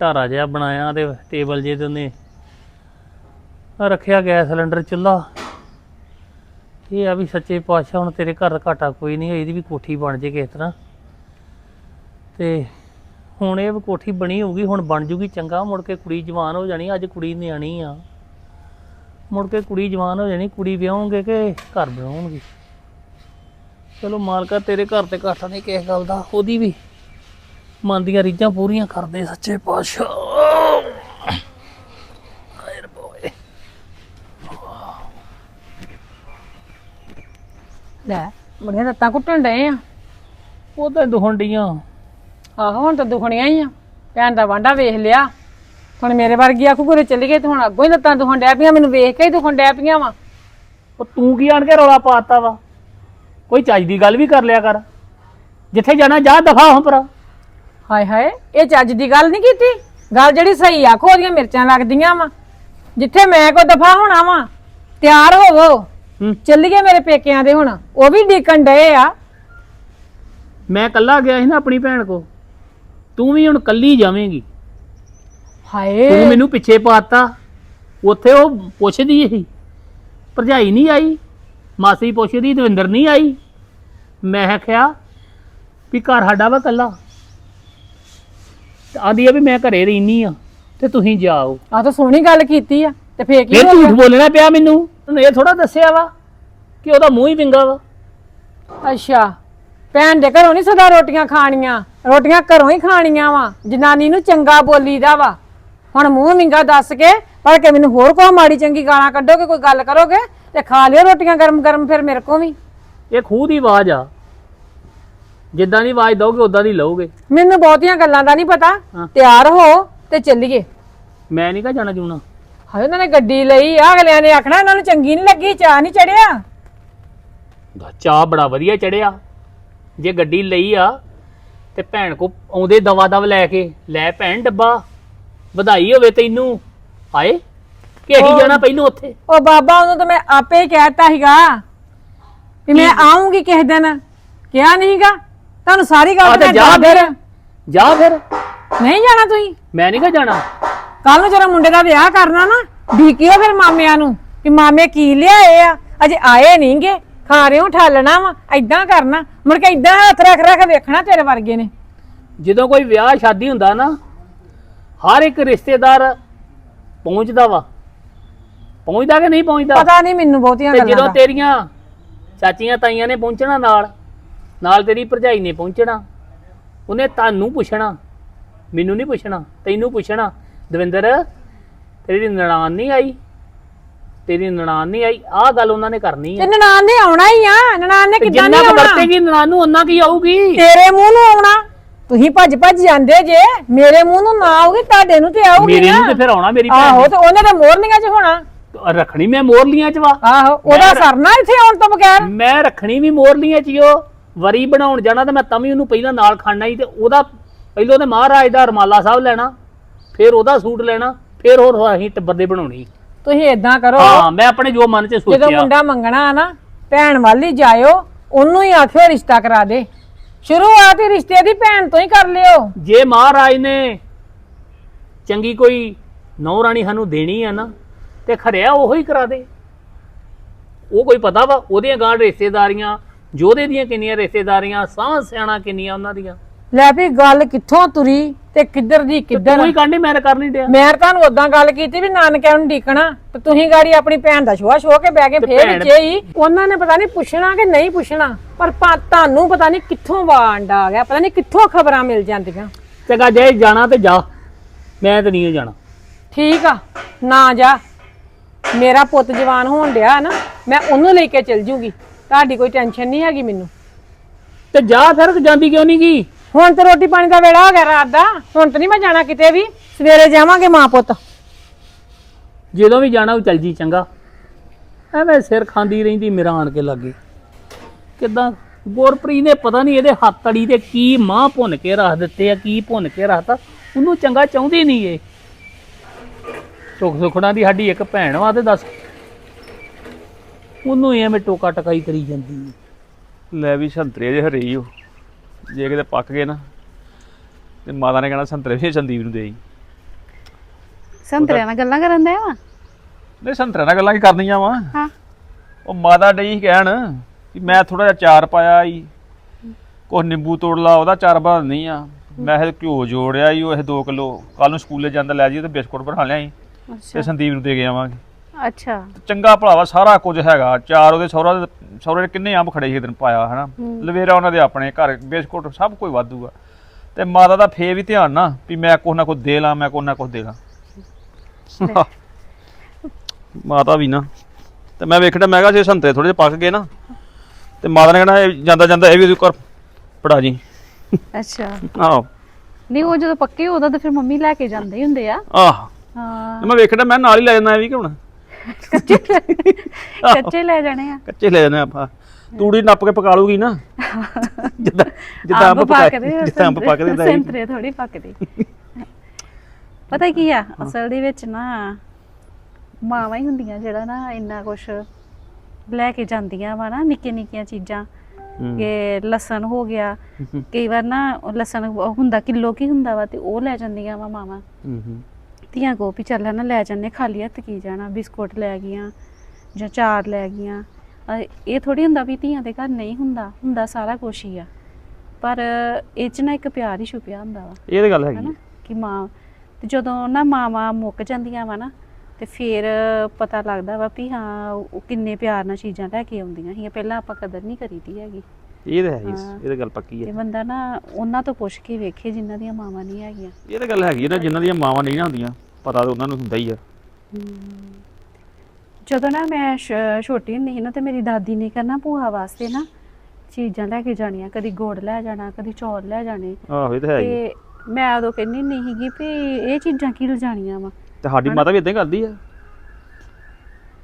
ਢਾਰਾ ਜਿਹਾ ਬਣਾਇਆ ਤੇ ਟੇਬਲ ਜੇ ਤੇ ਉਹਨੇ ਰੱਖਿਆ ਗੈਸ ਸਿਲੰਡਰ ਚੁੱਲਾ ਇਹ ਆ ਵੀ ਸੱਚੇ ਪਾਤਸ਼ਾਹ, ਹੁਣ ਤੇਰੇ ਘਰ ਘਾਟਾ ਕੋਈ ਨਹੀਂ, ਇਹਦੀ ਵੀ ਕੋਠੀ ਬਣ ਜੇ ਕਿਸ ਤਰ੍ਹਾਂ। ਤੇ ਹੁਣ ਇਹ ਵੀ ਕੋਠੀ ਬਣੀ ਹੋਊਗੀ, ਹੁਣ ਬਣ ਜੂਗੀ ਚੰਗਾ, ਮੁੜ ਕੇ ਕੁੜੀ ਜਵਾਨ ਹੋ ਜਾਣੀ, ਅੱਜ ਕੁੜੀ ਨਿਆਣੀ ਆ। ਮੁੜ ਕੇ ਕੁੜੀ ਜਵਾਨ ਹੋ ਜਾਣੀ ਕੁੜੀ ਵਿਆਹੋਗੇ ਕਿ ਘਰ ਬਣਾਉਣਗੇ ਚਲੋ ਮਾਲਕਾ ਤੇਰੇ ਘਰ ਤੇ ਘਾਟਾ ਨਹੀਂ ਕਿਸੇ ਗੱਲ ਦਾ ਉਹਦੀ ਵੀ ਮਨ ਦੀਆਂ ਰੀਝਾਂ ਪੂਰੀਆਂ ਕਰਦੇ ਸੱਚੇ ਪਾਤਸ਼ਾਹ। ਲੈ ਬੜੀਆਂ ਲੱਤਾਂ ਘੁੱਟਣ ਡਏ ਆ। ਉਹ ਤਾਂ ਦੁਹਣ ਡੀਆਂ ਆਹੋ ਹੁਣ ਤਾਂ ਦੁਖਣੀਆਂ ਹੀ ਆ। ਭੈਣ ਦਾ ਵਾਂਡਾ ਵੇਖ ਲਿਆ। ਹੁਣ ਮੇਰੇ ਵਰਗੀ ਆਖੂ ਘਰੇ ਚੱਲੀ ਗਏ ਤੇ ਹੁਣ ਅੱਗੋਂ ਹੀ ਲੱਤਾਂ ਦੁਖਣ ਡੈ ਪਈਆਂ ਮੈਨੂੰ ਵੇਖ ਕੇ ਹੀ ਦੁਖਣ ਡੈ ਪਈਆਂ ਵਾ। ਉਹ ਤੂੰ ਕੀ ਆਣ ਕੇ ਰੌਲਾ ਪਾਤਾ ਵਾ? ਕੋਈ ਚੱਜ ਦੀ ਗੱਲ ਵੀ ਕਰ ਲਿਆ ਕਰ। ਜਿੱਥੇ ਜਾਣਾ ਜਾ ਦਫਾ ਹੋ ਪਰ ਹਾਏ ਹਾਏ ਇਹ ਚੱਜ ਦੀ ਗੱਲ ਨਹੀਂ ਕੀਤੀ? ਗੱਲ ਜਿਹੜੀ ਸਹੀ ਆਖੋ ਉਹਦੀਆਂ ਮਿਰਚਾਂ ਲੱਗਦੀਆਂ ਵਾ। ਜਿੱਥੇ ਮੈਂ ਕੋ ਦਫਾ ਹੋਣਾ ਵਾ ਤਿਆਰ ਹੋਵੋ। ਚੱਲੀਏ ਮੇਰੇ ਪੇਕਿਆਂ ਦੇ ਹੁਣ ਉਹ ਵੀ ਡੀਕਣ ਡਏ ਆ। ਮੈਂ ਕੱਲਾ ਗਿਆ ਸੀ ਨਾ ਆਪਣੀ ਭੈਣ ਕੋ ਤੂੰ ਵੀ ਹੁਣ ਕੱਲੀ ਜਾਵੇਂਗੀ। ਤੂੰ ਹਾਏ ਮੈਨੂੰ ਪਿੱਛੇ ਪਾਤਾ। ਉੱਥੇ ਉਹ ਪੁੱਛਦੀ ਸੀ ਭਰਜਾਈ ਨਹੀਂ ਆਈ? ਮਾਸੀ ਪੁੱਛਦੀ ਦਵਿੰਦਰ ਨਹੀਂ ਆਈ? ਮੈਂ ਕਿਹਾ ਵੀ ਘਰ ਸਾਡਾ ਵਾ ਕੱਲਾ ਆਂਦੀ ਆ ਵੀ ਮੈਂ ਘਰੇ ਰਹਿਨੀ ਆ ਤੇ ਤੁਸੀਂ ਜਾਓ। ਆ ਤਾਂ ਸੋਹਣੀ ਗੱਲ ਕੀਤੀ ਆ ਤੇ ਫੇਰ ਕੀ ਹੋ ਝੂਠ ਗਿਆ ਬੋਲਣਾ ਪਿਆ ਮੈਨੂੰ। ਉਹਨੇ ਇਹ ਥੋੜਾ ਦੱਸਿਆ ਵਾ ਕਿ ਉਹਦਾ ਮੂੰਹ ਹੀ ਵਿੰਗਾ ਵਾ। ਅੱਛਾ। ਭੈਣ ਦੇ ਘਰੋਂ ਨਹੀਂ ਸਦਾ ਰੋਟੀਆਂ ਖਾਣੀਆਂ। ਰੋਟੀਆਂ ਘਰੋਂ ਹੀ ਖਾਣੀਆਂ ਵਾ। ਜਨਾਨੀ ਨੂੰ ਚੰਗਾ ਬੋਲੀਦਾ ਵਾ। ਹੁਣ ਮੂੰਹ ਮਿੰਗਾ ਦੱਸ ਕੇ ਪਰ ਕੇ ਮੈਨੂੰ ਹੋਰ ਕੋਈ ਮਾੜੀ ਚੰਗੀ ਗਾਲਾਂ ਕੱਢੋਗੇ ਕੋਈ ਗੱਲ ਕਰੋਗੇ? ਤੇ ਖਾ ਲਿਓ ਰੋਟੀਆਂ ਗਰਮ ਗਰਮ ਫਿਰ ਮੇਰੇ ਕੋ ਵੀ। ਇਹ ਖੂਹ ਦੀ ਆਵਾਜ਼ ਆ। ਜਿੱਦਾਂ ਦੀ ਆਵਾਜ਼ ਦਓਗੇ ਉਦਾਂ ਦੀ ਲਓਗੇ। ਮੈਨੂੰ ਬਹੁਤੀਆਂ ਗੱਲਾਂ ਦਾ ਨਹੀਂ ਪਤਾ। ਹਾਂ। ਤਿਆਰ ਹੋ ਤੇ ਚੱਲੀਏ। ਮੈਂ ਨਹੀਂ ਕਾ ਜਾਣਾ ਜੂਣਾ। ਹਾਏ ਉਹਨਾਂ ਨੇ ਗੱਡੀ ਲਈ ਆ ਅਗਲਿਆਂ ਨੇ ਆਖਣਾ ਇਹਨਾਂ ਨੂੰ ਚੰਗੀ ਨਹੀਂ ਲੱਗੀ ਚਾਹ ਨਹੀਂ ਚੜਿਆ। ਚਾਹ ਬੜਾ ਵਧੀਆ ਚੜਿਆ। ਜੇ ਗੱਡੀ ਲਈ ਆ ਤੇ ਭੈਣ ਕੋ ਆਉਂਦੇ ਦਵਾ ਦਵ ਲੈ ਕੇ ਲੈ ਭੈਣ ਡੱਬਾ। ਵਧਾਈ ਹੋਵੇ ਤੈਨੂੰ। ਹਾਏ ਕਿ ਅਸੀਂ ਜਾਣਾ ਪਹਿਲੋਂ ਉੱਥੇ? ਉਹ ਬਾਬਾ ਉਹਨੂੰ ਤਾਂ ਮੈਂ ਆਪੇ ਕਹਿਤਾ ਸੀਗਾ ਵੀ ਮੈਂ ਆਉਂਗੀ ਕਿਸੇ ਦਿਨ। ਕਿਹਾ ਨਹੀਂਗਾ। ਤੁਹਾਨੂੰ ਸਾਰੀ ਗੱਲ ਮੈਂ ਜਾ ਫਿਰ। ਜਾ ਫਿਰ। ਨਹੀਂ ਜਾਣਾ ਤੁਸੀਂ? ਮੈਂ ਨਹੀਂ ਕਾ ਜਾਣਾ। ਕੱਲ ਨੂੰ ਜਦੋਂ ਮੁੰਡੇ ਦਾ ਵਿਆਹ ਕਰਨਾ ਨਾ ਢੀਕਿਓ ਫਿਰ ਮਾਮਿਆਂ ਨੂੰ ਕਿ ਮਾਮੇ ਕੀ ਲਿਆਏ ਆ। ਅਜੇ ਆਏ ਨਹੀਂਗੇ। ਖਾ ਰਹੇ ਹੋ ਠਾਲਣਾ ਵਾ ਐਦਾਂ ਕਰਨਾ। ਮੁੜ ਕੇ ਐਦਾਂ ਹੱਥ ਰੱਖ ਰੱਖ ਵੇਖਣਾ ਤੇਰੇ ਵਰਗੇ ਨੇ। ਜਦੋਂ ਕੋਈ ਵਿਆਹ ਸ਼ਾਦੀ ਹੁੰਦਾ ਨਾ ਹਰ ਇੱਕ ਰਿਸ਼ਤੇਦਾਰ ਪਹੁੰਚਦਾ ਵਾ। ਪਹੁੰਚਦਾ ਕਿ ਨਹੀਂ ਪਹੁੰਚਦਾ? ਪਤਾ ਨਹੀਂ ਮੈਨੂੰ ਬਹੁਤੀਆਂ ਤੇ ਗੱਲਾਂ ਜਦੋਂ ਦਾ। ਤੇਰੀਆਂ ਚਾਚੀਆਂ ਤਾਈਆਂ ਨੇ ਪਹੁੰਚਣਾ ਨਾਲ ਨਾਲ ਤੇਰੀ ਭਰਜਾਈ ਨੇ ਪਹੁੰਚਣਾ ਉਹਨੇ ਤੁਹਾਨੂੰ ਪੁੱਛਣਾ ਮੈਨੂੰ ਨਹੀਂ ਪੁੱਛਣਾ ਤੈਨੂੰ ਪੁੱਛਣਾ ਦਵਿੰਦਰ ਤੇਰੀ ਨਨਾਣ ਨਹੀਂ ਆਈ ਤੇਰੀ ਨਨਾਣ ਨਹੀਂ ਆਈ ਆਹ ਗੱਲ ਉਹਨਾਂ ਨੇ ਕਰਨੀ ਤੇ ਹੈ ਨਨਾਣ ਨੇ ਆਉਣਾ ਹੀ ਆ ਨਨਾਣ ਨੇ ਤੇ ਕਿੱਦਾਂ ਜਿੰਨਾ ਨਹੀਂ ਕੁ ਆਉਣਾ? ਵਰਤੇਗੀ ਨਨਾਣ ਨੂੰ ਉਹਨਾਂ ਕੀ ਆਊਗੀ? ਤੇਰੇ ਮੂੰਹ ਨੂੰ ਆਉਣਾ। ਤੁਸੀਂ ਭੱਜ ਭੱਜ ਜਾਂਦੇ ਜੇ ਮੇਰੇ ਮੂੰਹ ਨੂੰ ਨਾ ਆਉਗੀ ਤੁਹਾਡੇ ਨੂੰ ਤੇ ਆਉਗੀ ਮੇਰੇ ਨਾ ਤੇ ਫਿਰ ਆਉਣਾ ਮੇਰੀ ਆਹੋ ਭੈਣ ਤੇ ਉਹਨੇ ਤਾਂ ਮੋਰਨੀਆਂ 'ਚ ਹੋਣਾ। ਰੱਖਣੀ ਮੈਂ ਮੋਰਲੀਆਂ ਚ ਵਾ। ਆਹੋ ਉਹਦਾ ਸਰਨਾ ਇੱਥੇ ਆਉਣ ਤੋਂ ਬਗੈਰ। ਮੈਂ ਰੱਖਣੀ ਵੀ ਮੋਰਲੀਆਂ ਚ ਹੀ ਉਹ ਵਰੀ ਬਣਾਉਣ ਜਾਣਾ ਤੇ ਮੈਂ ਤਾਂ ਵੀ ਉਹਨੂੰ ਪਹਿਲਾਂ ਨਾਲ ਖਾਣਾ ਹੀ ਤੇ ਉਹਦਾ ਪਹਿਲਾਂ ਉਹਦੇ ਮਹਾਰਾਜ ਦਾ ਰਮਾਲਾ ਸਾਹਿਬ ਲੈਣਾ ਫਿਰ ਉਹਦਾ ਸੂਟ ਲੈਣਾ ਫਿਰ ਹੋਰ ਅਸੀਂ ਟੱਬਰ ਦੇ ਬਣਾਉਣੀ। ਤੁਸੀਂ ਏਦਾਂ ਕਰੋ। ਹਾਂ ਮੈਂ ਆਪਣੇ ਜੋ ਮਨ ਚ ਜਦੋਂ ਸੋਚਿਆ। ਮੁੰਡਾ ਮੰਗਣਾ ਆ ਨਾ ਭੈਣ ਵੱਲ ਜਾਇਓ ਉਹਨੂੰ ਹੀ ਆਖਿਓ ਰਿਸ਼ਤਾ ਕਰਾ ਦੇ। ਸ਼ੁਰੂਆਤ ਹੀ ਰਿਸ਼ਤੇ ਦੀ ਭੈਣ ਤੋਂ ਹੀ ਕਰ ਲਿਓ। ਜੇ ਮਹਾਰਾਜ ਨੇ ਚੰਗੀ ਕੋਈ ਨੌ ਰਾਣੀ ਸਾਨੂੰ ਦੇਣੀ ਆ ਨਾ, ਤੇ ਖਰਿਆ ਉਹੋ ਹੀ ਕਰਾ ਦੇ। ਉਹ ਕੋਈ ਪਤਾ ਵਾ, ਉਹਦੀਆਂ ਗਾਂ ਰਿਸ਼ਤੇਦਾਰੀਆਂ, ਜੋਧੇ ਦੀਆਂ ਕਿੰਨੀਆਂ ਰਿਸ਼ਤੇਦਾਰੀਆਂ ਸਾਹ ਸਿਆਣਾ ਕਿੰਨੀਆਂ ਉਹਨਾਂ ਦੀਆਂ। ਲੈ ਵੀ ਗੱਲ ਕਿੱਥੋਂ ਤੁਰੀ ਤੇ ਕਿੱਧਰ ਦੀ ਕਿੱਧਰ? ਹੀ ਕਾਂਢੇ ਮੈਂ ਤਾਂ ਕਰ ਨਹੀਂ ਡਿਆ? ਮੈਂ ਤੁਹਾਨੂੰ ਉਦਾਂ ਗੱਲ ਕੀਤੀ ਵੀ ਨਾਨਕਿਆਂ ਨੂੰ ਢੀਕਣਾ ਤੇ ਤੁਸੀਂ ਗਾੜੀ ਆਪਣੀ ਭੈਣ ਦਾ ਛੋਆ ਛੋ ਕੇ ਬਹਿ ਕੇ ਫੇਰ ਵਿੱਚੇ ਹੀ ਉਹਨਾਂ ਨੇ ਪਤਾ ਨਹੀਂ ਪੁੱਛਣਾ ਕਿ ਨਹੀਂ ਪੁੱਛਣਾ ਪਰ ਤੁਹਾਨੂੰ ਪਤਾ ਨਹੀਂ ਕਿੱਥੋਂ ਵਾਂਡ ਆ ਗਿਆ ਪਤਾ ਨਹੀਂ ਕਿੱਥੋਂ ਖਬਰਾਂ ਮਿਲ ਜਾਂਦੀਆਂ। ਚੰਗਾ ਜੇ ਜਾਣਾ ਤੇ ਜਾ ਮੈਂ ਤੇ ਨਹੀਂ ਜਾਣਾ। ਠੀਕ ਆ ਨਾ ਜਾ। ਮੇਰਾ ਪੁੱਤ ਜਵਾਨ ਹੋਣ ਡਿਆ ਨਾ ਮੈਂ ਉਹਨੂੰ ਲੈ ਕੇ ਚਲ ਜੂਗੀ। ਤੁਹਾਡੀ ਕੋਈ ਟੈਨਸ਼ਨ ਨਹੀਂ ਹੈਗੀ ਮੈਨੂੰ। ਤੇ ਜਾ ਫਿਰ ਜਾਂਦੀ ਕਿਉਂ ਨਹੀਂ ਗਈ ਹੁਣ ਤੇ ਰੋਟੀ ਪਾਣੀ ਦਾ ਵੇਲਾ ਹੋ ਗਿਆ ਰਾਤ ਦਾ। ਹੁਣ ਤੇ ਨਹੀਂ ਮੈਂ ਜਾਣਾ ਕਿਤੇ ਵੀ। ਸਵੇਰੇ ਜਾਵਾਂਗੇ ਮਾਂ ਪੁੱਤ। ਜਦੋਂ ਵੀ ਜਾਣਾ ਉਹ ਚੱਲ ਜੀ ਚੰਗਾ। ਐਵੇਂ ਸਿਰ ਖਾਂਦੀ ਰਹਿੰਦੀ ਮੇਰਾ ਆਣ ਕੇ ਲੱਗੇ। ਕਿਦਾਂ? ਗੁਰਪ੍ਰੀਤ ਨੇ ਪਤਾ ਨਹੀਂ ਇਹਦੇ ਹੱਥ ਅੜੀ ਤੇ ਕੀ ਮਾਂ ਭੁੰਨ ਕੇ ਰੱਖ ਦਿੱਤੇ ਆ ਕੀ ਭੁੰਨ ਕੇ ਰੱਖਤਾ। ਉਹਨੂੰ ਚੰਗਾ ਚਾਹੁੰਦੀ ਨਹੀਂ ਏ ਸੁੱਖ ਸੁਖਣਾ ਦੀ ਸਾਡੀ ਇੱਕ ਭੈਣ ਵਾ ਤੇ ਦੱਸ। ਉਹਨੂੰ ਐਵੇਂ ਟੋਕਾ ਟਕਾਈ ਕਰੀ ਜਾਂਦੀ। ਏ। ਲੈ ਵੀ ਸੰਤਰੇ ਜੇ ਹਰੇ ਹੀ ਜੇ ਕਿਤੇ ਪੱਕ ਗਏ ਨਾ ਤੇ ਮਾਤਾ ਨੇ ਕਹਿਣਾ ਸੰਤਰੇ ਵੀ ਸੰਦੀਪ ਨੂੰ ਦੇਈ ਸੰਤਰਿਆਂ ਨਾਲ ਗੱਲਾਂ ਕਰਨ ਦੇ ਵਾ ਨਹੀਂ ਸੰਤਰੇ ਨਾਲ ਗੱਲਾਂ ਕੀ ਕਰਨੀਆਂ ਵਾ? ਹਾਂ। ਉਹ ਮਾਤਾ ਡਈ ਕਹਿਣ ਕਿ ਮੈਂ ਥੋੜਾ ਜਿਹਾ ਚਾਰ ਪਾਇਆ ਈ। ਕੁਛ ਨਿੰਬੂ ਤੋੜ ਲਾ ਉਹਦਾ ਚਾਰ ਬਣਾ ਨਹੀਂ ਆ। ਮੈਂ ਇਹ ਘਿਓ ਜੋੜਿਆ ਈ ਉਹ ਇਹ 2 ਕਿਲੋ ਕੱਲ ਨੂੰ ਸਕੂਲੇ ਜਾਂਦਾ ਲੈ ਜੀ ਤੇ ਬਿਸਕੁਟ ਬਣਾ ਲਿਆਈ। ਤੇ ਅੱਛਾ ਸੰਦੀਪ ਨੂੰ ਦੇ ਕੇ ਆਵਾਂਗੇ। ਅੱਛਾ। ਚੰਗਾ ਭਲਾਵਾ ਸਾਰਾ ਕੁਝ ਹੈਗਾ। ਚਾਰ ਉਹਦੇ ਸਹੁਰਾ ਦੇ ਸਹੁਰੇ ਨੇ ਕਿੰਨੇ ਅੰਬ ਖੜੇ ਸੀ ਦਿਨ ਪਾਇਆ ਹਨਾ? ਲਵੇਰਾ ਉਹਨਾਂ ਦੇ ਆਪਣੇ ਘਰ ਬਿਸਕੁਟ ਸਭ ਕੁਝ ਵਾਧੂ ਆ ਤੇ ਮਾਤਾ ਦਾ ਫੇ ਵੀ ਧਿਆਨ ਨਾ ਵੀ ਮੈਂ ਕੁਛ ਨਾ ਕੁਛ ਦੇ ਲਾਂ ਮੈਂ ਕੁਛ ਨਾ ਕੁਛ ਦੇ ਲਾਂ। <laughs> ਮਾਤਾ ਵੀ ਨਾ। ਤੇ ਮੈਂ ਵੇਖਣਾ ਮੈਂ ਕਿਹਾ ਜੇ ਸੰਤਰੇ ਥੋੜੇ ਜਿਹੇ ਪੱਕ ਗਏ ਨਾ ਤੇ ਮਾਤਾ ਨੇ ਕਹਿਣਾ ਜਾਂਦਾ ਜਾਂਦਾ ਇਹ ਵੀ ਉਹਦੇ ਘਰ ਪੜਾ ਜੀ। ਅੱਛਾ। ਆਹੋ। ਨਹੀਂ ਉਹ ਜਦੋਂ ਪੱਕੇ ਉਹਦਾ ਤਾਂ ਫਿਰ ਮੰਮੀ ਲੈ ਕੇ ਜਾਂਦੇ ਹੁੰਦੇ ਆ। ਆਹ। ਹਾਂ। ਮੈਂ ਵੇਖਣਾ ਮੈਂ ਨਾਲ ਹੀ ਲੈ ਜਾਂਦਾ ਇਹ ਵੀ ਕਿ ਹੁਣ ਕੱਚੇ ਲੈ ਜਾਣੇ ਆ। ਕੱਚੇ ਲੈ ਜਾਂਦੇ ਆਪਾਂ। ਤੂੜੀ ਨੱਪ ਕੇ ਪਕਾ ਲੂਗੀ ਨਾ। ਜਿੱਦਾਂ ਜਿੱਦਾਂ ਪਕਾ ਪੱਕਦੇ ਜਿੱਦਾਂ ਅੰਬ ਪੱਕਦੇ ਤਾਂ ਸੰਤਰੇ ਥੋੜੀ ਪੱਕਦੇ। ਪਤਾ ਕੀ ਆ ਅਸਲ ਦੇ ਵਿੱਚ ਨਾ ਮਾਵਾਂ ਹੀ ਹੁੰਦੀਆਂ ਜਿਹੜਾ ਨਾ ਇੰਨਾ ਕੁਛ ਲੈ ਕੇ ਜਾਂਦੀਆਂ ਵਾ ਨਾ ਨਿੱਕੀਆਂ ਨਿੱਕੀਆਂ ਚੀਜ਼ਾਂ। ਕਿ ਲਸਣ ਹੋ ਗਿਆ। ਕਈ ਵਾਰ ਨਾ ਲਸਣ ਹੁੰਦਾ ਕਿਲੋ ਕੀ ਹੁੰਦਾ ਵਾ ਤੇ ਉਹ ਲੈ ਜਾਂਦੀਆਂ ਵਾ ਮਾਵਾਂ। ਹੂੰ ਹੂੰ। ਧੀਆਂ ਕੋ ਵੀ ਚੱਲ ਨਾ ਲੈ ਜਾਂਦੇ ਖਾਲੀ ਹੱਥ ਕੀ ਜਾਣਾ ਬਿਸਕੁਟ ਲੈ ਗਈਆਂ ਜਾਂ ਚਾਰ ਲੈ ਗਈਆਂ। ਅਹ ਇਹ ਥੋੜੀ ਹੁੰਦਾ ਵੀ ਧੀਆਂ ਦੇ ਘਰ ਨਹੀਂ ਹੁੰਦਾ ਹੁੰਦਾ ਸਾਰਾ ਕੁਛ ਹੀ ਆ। ਪਰ ਇਹ ਚ ਨਾ ਇੱਕ ਪਿਆਰ ਹੀ ਛੁਪਿਆ ਹੁੰਦਾ ਵਾ। ਇਹ ਤਾਂ ਗੱਲ ਹੈਗੀ ਹਨਾ। ਕਿ ਮਾਂ ਤੇ ਜਦੋਂ ਨਾ ਮਾਵਾਂ ਮੁੱਕ ਜਾਂਦੀਆਂ ਵਾ ਨਾ ਤੇ ਫਿਰ ਪਤਾ ਲੱਗਦਾ ਵਾ ਵੀ ਹਾਂ ਉਹ ਕਿੰਨੇ ਪਿਆਰ ਨਾਲ ਚੀਜ਼ਾਂ ਲੈ ਕੇ ਆਉਂਦੀਆਂ ਸੀ ਪਹਿਲਾਂ ਆਪਾਂ ਕਦਰ ਨਹੀਂ ਕਰੀਦੀ ਹੈਗੀ। ਇਹ ਤਾਂ ਹੈ ਹੀ। ਇਹ ਤਾਂ ਗੱਲ ਪੱਕੀ ਤੇ ਹੈ ਬੰਦਾ ਨਾ ਉਹਨਾਂ ਤੋਂ ਪੁੱਛ ਕੇ ਵੇਖੇ ਜਿਨ੍ਹਾਂ ਦੀਆਂ ਮਾਵਾਂ ਨਹੀਂ ਹੈਗੀਆਂ। ਇਹ ਤਾਂ ਗੱਲ ਹੈਗੀ ਹੈ ਨਾ ਜਿਨ੍ਹਾਂ ਦੀਆਂ ਮਾਵਾਂ ਨਹੀਂ ਨਾ ਹੁੰਦੀਆਂ ਪਤਾ ਤਾਂ ਉਹਨਾਂ ਨੂੰ ਹੁੰਦਾ ਹੀ ਆ। ਜਦੋਂ ਨਾ ਮੈਂ ਛੋਟੀ ਹੁੰਦੀ ਸੀ ਨਾ ਤੇ ਮੇਰੀ ਦਾਦੀ ਨੇ ਕਰਨਾ ਭੂਆ ਵਾਸਤੇ ਨਾ ਚੀਜ਼ਾਂ ਲੈ ਕੇ ਜਾਣੀਆਂ ਕਦੀ ਗੁੜ ਲੈ ਜਾਣਾ ਕਦੀ ਚੌਲ ਲੈ ਜਾਣੇ। ਆਹੋ ਇਹ ਤਾਂ ਹੈ ਹੀ। ਆ। ਤੇ ਮੈਂ ਉਦੋਂ ਕਹਿੰਦੀ ਨਹੀਂ ਸੀਗੀ ਵੀ ਇਹ ਚੀਜ਼ਾਂ ਕੀ ਲਿਜਾਣੀਆਂ ਵਾ? ਤੇ ਸਾਡੀ ਮਾਤਾ ਵੀ ਇਦਾਂ ਹੀ ਕਰਦੀ ਆ।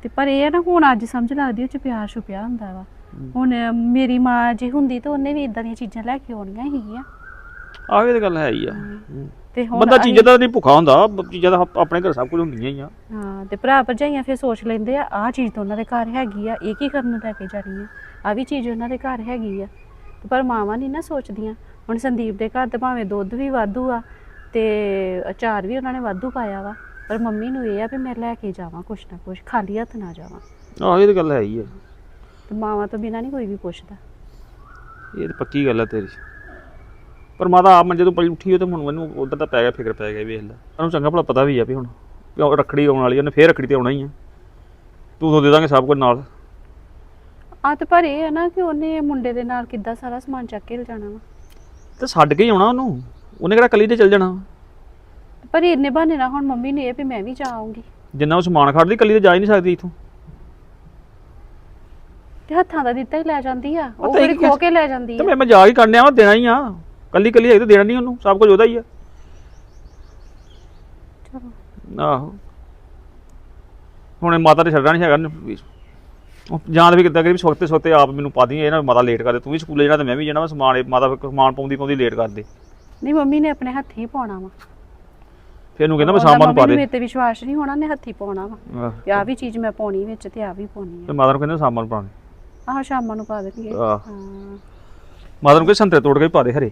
ਤੇ ਪਰ ਇਹ ਆ ਨਾ ਹੁਣ ਅੱਜ ਸਮਝ ਲੱਗਦੀ ਉਹ ਚ ਪਿਆਰ ਛੁਪਿਆ ਹੁੰਦਾ ਵਾ। ਹੁਣ ਮੇਰੀ ਮਾਂ ਜੇ ਹੁੰਦੀ ਤਾਂ ਉਹਨੇ ਵੀ ਇਦਾਂ ਦੀਆਂ ਚੀਜ਼ਾਂ ਲੈ ਕੇ ਆਉਣੀਆਂ ਸੀਗੀਆਂ। ਆਹੋ ਇਹ ਤਾਂ ਗੱਲ ਹੈ ਹੀ ਆ। ਹੂੰ। ਤੇ ਹੁਣ ਬੰਦਾ ਚੀਜ਼ਾਂ ਦਾ ਨਹੀਂ ਭੁੱਖਾ ਹੁੰਦਾ ਚੀਜ਼ਾਂ ਦਾ ਆਪ- ਆਪਣੇ ਘਰ ਸਭ ਕੁਝ ਹੁੰਦੀਆਂ ਹੀ ਆ। ਹਾਂ ਤੇ ਭਰਾ ਭਰਜਾਈਆਂ ਫਿਰ ਸੋਚ ਲੈਂਦੇ ਆ ਆਹ ਚੀਜ਼ ਤਾਂ ਉਹਨਾਂ ਦੇ ਘਰ ਹੈਗੀ ਆ ਇਹ ਕੀ ਕਰਨ ਲੈ ਕੇ ਜਾਣੀ ਆ? ਆ ਵੀ ਚੀਜ਼ ਉਹਨਾਂ ਦੇ ਘਰ ਹੈਗੀ ਆ। ਤੇ ਪਰ ਮਾਵਾਂ ਨਹੀਂ ਨਾ ਸੋਚਦੀਆਂ। ਹੁਣ ਸੰਦੀਪ ਦੇ ਘਰ ਤੇ ਭਾਵੇਂ ਦੁੱਧ ਵੀ ਵਾਧੂ ਆ ਤੇ ਅਚਾਰ ਵੀ ਉਹਨਾਂ ਨੇ ਵਾਧੂ ਪਾਇਆ ਵਾ। ਪਰ ਮੰਮੀ ਨੂੰ ਇਹ ਆ ਵੀ ਮੈਂ ਲੈ ਕੇ ਜਾਵਾਂ ਕੁਛ ਨਾ ਕੁਛ ਖਾਲੀ ਹੱਥ ਨਾ ਜਾਵਾਂ। ਆਹੋ ਇਹ ਤਾਂ ਗੱਲ ਹੈ ਹੀ ਆ। ਤੇ ਮਾਵਾਂ ਤੋਂ ਬਿਨਾਂ ਨਹੀਂ ਕੋਈ ਵੀ ਪੁੱਛਦਾ। ਇਹ ਤਾਂ ਪੱਕੀ ਗੱਲ ਆ ਤੇਰੀ। ਪਰ ਮਾਤਾ ਆਪ ਮੰਜੇ ਤੋਂ ਪਈ ਉੱਠੀ ਉਹ ਤੇ ਹੁਣ ਮੈਨੂੰ ਉਧਰ ਤਾਂ ਪੈ ਗਿਆ ਫਿਕਰ ਪੈ ਗਿਆ ਵੇਖ ਲੈ ਉਹਨੂੰ ਚੰਗਾ ਭਲਾ ਪਤਾ ਵੀ ਆ ਵੀ ਹੁਣ ਵੀ ਉਹ ਰੱਖੜੀ ਆਉਣ ਵਾਲੀ ਆ, ਉਹਨੇ ਫੇਰ ਰੱਖੜੀ ਤੇ ਆਉਣਾ ਹੀ ਆ। ਤੂੰ ਤੋਂ ਦੇ ਦਾਂਗੇ ਸਭ ਕੁਝ ਨਾਲ। ਆ ਤੇ ਪਰ ਇਹ ਆ ਨਾ ਕਿ ਉਹਨੇ ਮੁੰਡੇ ਦੇ ਨਾਲ ਕਿੱਦਾਂ ਸਾਰਾ ਸਮਾਨ ਚੱਕ ਕੇ ਲਿਜਾਣਾ ਵਾ। ਤੇ ਛੱਡ ਕੇ ਹੀ ਆਉਣਾ ਉਹਨੂੰ। ਉਹਨੇ ਕਿਹੜਾ ਕੱਲੀ ਤੇ ਚੱਲ ਜਾਣਾ ਪਰ ਇੰਨੇ ਬਹਾਨੇ ਨਾਲ ਹੁਣ ਮੰਮੀ ਨੇ ਇਹ ਵੀ ਮੈਂ ਵੀ ਜਾ ਆਉਂਗੀ। ਜਿੰਨਾ ਉਹ ਸਮਾਨ ਖੜਦੀ ਕੱਲੀ ਤੇ ਜਾ ਹੀ ਨਹੀਂ ਸਕਦੀ ਇਥੋਂ। ਤੇ ਹੱਥਾਂ ਦਾ ਦਿੱਤਾ ਹੀ ਲੈ ਜਾਂਦੀ ਆ। ਉਹ ਤਾਂ ਇਹ ਕਿਹੜੀ ਕੀ ਖੋ ਕੇ ਲੈ ਜਾਂਦੀ ਤੇ ਆ? ਮੈਂ ਮੈਂ ਜਾ ਹੀ ਕਰਨਿਆ ਵਾ ਦੇਣਾ ਹੀ ਆ। ਕੱਲੀ ਕੱਲੀ ਹੈ ਤੇ ਦੇਣਾ ਨਹੀਂ ਉਹਨੂੰ ਸਭ ਕੁਝ ਉਹਦਾ ਹੀ ਆ। ਚਲੋ। ਆਹੋ। ਹੁਣ ਇਹ ਮਾਤਾ ਨੇ ਛੱਡਣਾ ਨਹੀਂ ਹੈਗਾ ਵੀ- ਉਹ ਜਾਂ ਤਾਂ ਵੀ ਕਿੱਦਾਂ ਕਰੀ ਵੀ ਸਵਖਤੇ ਸਵਖਤੇ ਆਪ ਮੈਨੂੰ ਪਾ ਦੀ ਇਹ ਨਾ ਮਾਤਾ ਲੇਟ ਕਰਦੇ ਤੂੰ ਵੀ ਸਕੂਲੇ ਜਾਣਾ ਤੇ ਮੈਂ ਵੀ ਜਾਣਾ ਵਾ ਸਮਾਨ ਇਹ ਮਾਤਾ ਫਿਰ ਸਮਾਨ ਪਾਉਂਦੀ ਪਾਉਂਦੀ ਲੇਟ ਕਰਦੇ ਨਹੀਂ ਮੰਮੀ ਨੇ ਆਪਣੇ ਹੱਥੀ ਪਾਉਣਾ ਵਾ। ਫਿਰ ਇਹਨੂੰ ਕਹਿੰਦਾ ਮੈਂ ਉਹਦਾ ਸਾਮਾਂ ਨੂੰ ਪਾ ਦੇ। ਮੇਰੇ ਤੇ ਵਿਸ਼ਵਾਸ ਨਹੀਂ ਹੋਣਾ ਨੇ ਹੱਥੀ ਪਾਉਣਾ ਵਾ। ਆਹ, ਤੇ ਆ ਵੀ ਚੀਜ਼ ਮੈਂ ਪਾਉਣੀ ਵਿੱਚ ਤੇ ਆ ਵੀ ਪਾਉਣੀ ਤੇ ਮਾਤਾ ਨੂੰ ਕਹਿੰਦਾ ਸਾਮਾਂ ਨੂੰ ਆ ਆਹ ਸ਼ਾਮਾਂ ਨੂੰ ਪਾ ਦੇਣਗੇ। ਆਹ। ਹਾਂ। ਮਾਤਾ ਨੂੰ ਕਹਿੰਦਾ ਸੰਤਰੇ ਤੋੜ ਕੇ ਵੀ ਪਾ ਦੇ ਹਰੇ।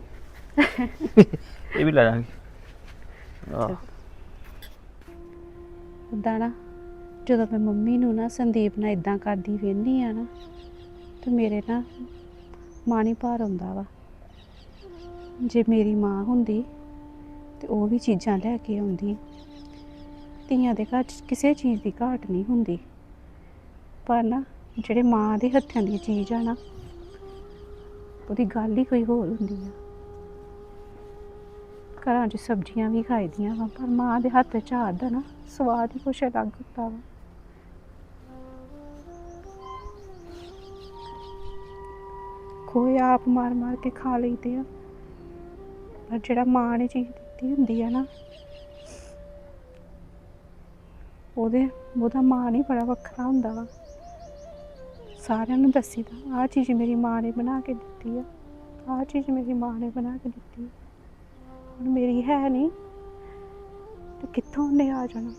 <laughs> ਇਹ ਵੀ ਲੈ ਜਾਾਂਗੇ ਆਹ। ਉਦਾਂ ਨਾ ਜਦੋਂ ਮੈਂ ਮੰਮੀ ਨੂੰ ਨਾ ਸੰਦੀਪ ਨਾਲ ਇਦਾਂ ਕਰਦੀ ਵੇਖਦੀ ਆ ਨਾ ਤੇ ਮੇਰੇ ਨਾ ਮਾਣੀ ਭਾਰ ਆਉਂਦਾ ਵਾ। ਜੇ ਮੇਰੀ ਮਾਂ ਹੁੰਦੀ ਤੇ ਉਹ ਵੀ ਚੀਜ਼ਾਂ ਲੈ ਕੇ ਆਉਂਦੀ। ਧੀਆਂ ਦੇ ਘਰ 'ਚ ਕਿਸੇ ਚੀਜ਼ ਦੀ ਘਾਟ ਨਹੀਂ ਹੁੰਦੀ। ਪਰ ਨਾ ਜਿਹੜੇ ਮਾਂ ਦੇ ਹੱਥਾਂ ਦੀ ਚੀਜ਼ ਆ ਨਾ, ਉਹਦੀ ਗੱਲ ਹੀ ਕੋਈ ਹੋਰ ਹੁੰਦੀ ਆ। ਘਰਾਂ 'ਚ ਸਬਜ਼ੀਆਂ ਵੀ ਖਾਈਦੀਆਂ ਵਾ, ਪਰ ਮਾਂ ਦੇ ਹੱਥ ਝਾੜ ਦਾ ਨਾ, ਸਵਾਦ ਹੀ ਕੁਛ ਅਲੱਗ ਹੁੰਦਾ ਵਾ। ਖੋਏ ਆਪ ਮਾਰ ਮਾਰ ਕੇ ਖਾ ਲਈਦੇ ਆ, ਪਰ ਜਿਹੜਾ ਮਾਂ ਨੇ ਚੀਜ਼ ਦਿੱਤੀ ਹੁੰਦੀ ਆ ਨਾ, ਉਹਦੇ, ਉਹਦਾ ਮਾਂ ਨਹੀਂ ਬੜਾ ਵੱਖਰਾ ਹੁੰਦਾ ਵਾ। ਸਾਰਿਆਂ ਨੂੰ ਦੱਸੀਦਾ ਆਹ ਚੀਜ਼ ਮੇਰੀ ਮਾਂ ਨੇ ਬਣਾ ਕੇ ਦਿੱਤੀ ਆ ਆਹ ਚੀਜ਼ ਮੇਰੀ ਮਾਂ ਨੇ ਬਣਾ ਕੇ ਦਿੱਤੀ ਆ। ਹੁਣ ਮੇਰੀ ਹੈ ਨਹੀਂ ਤੇ ਕਿੱਥੋਂ ਉਹਨੇ ਆ ਜਾਣਾ?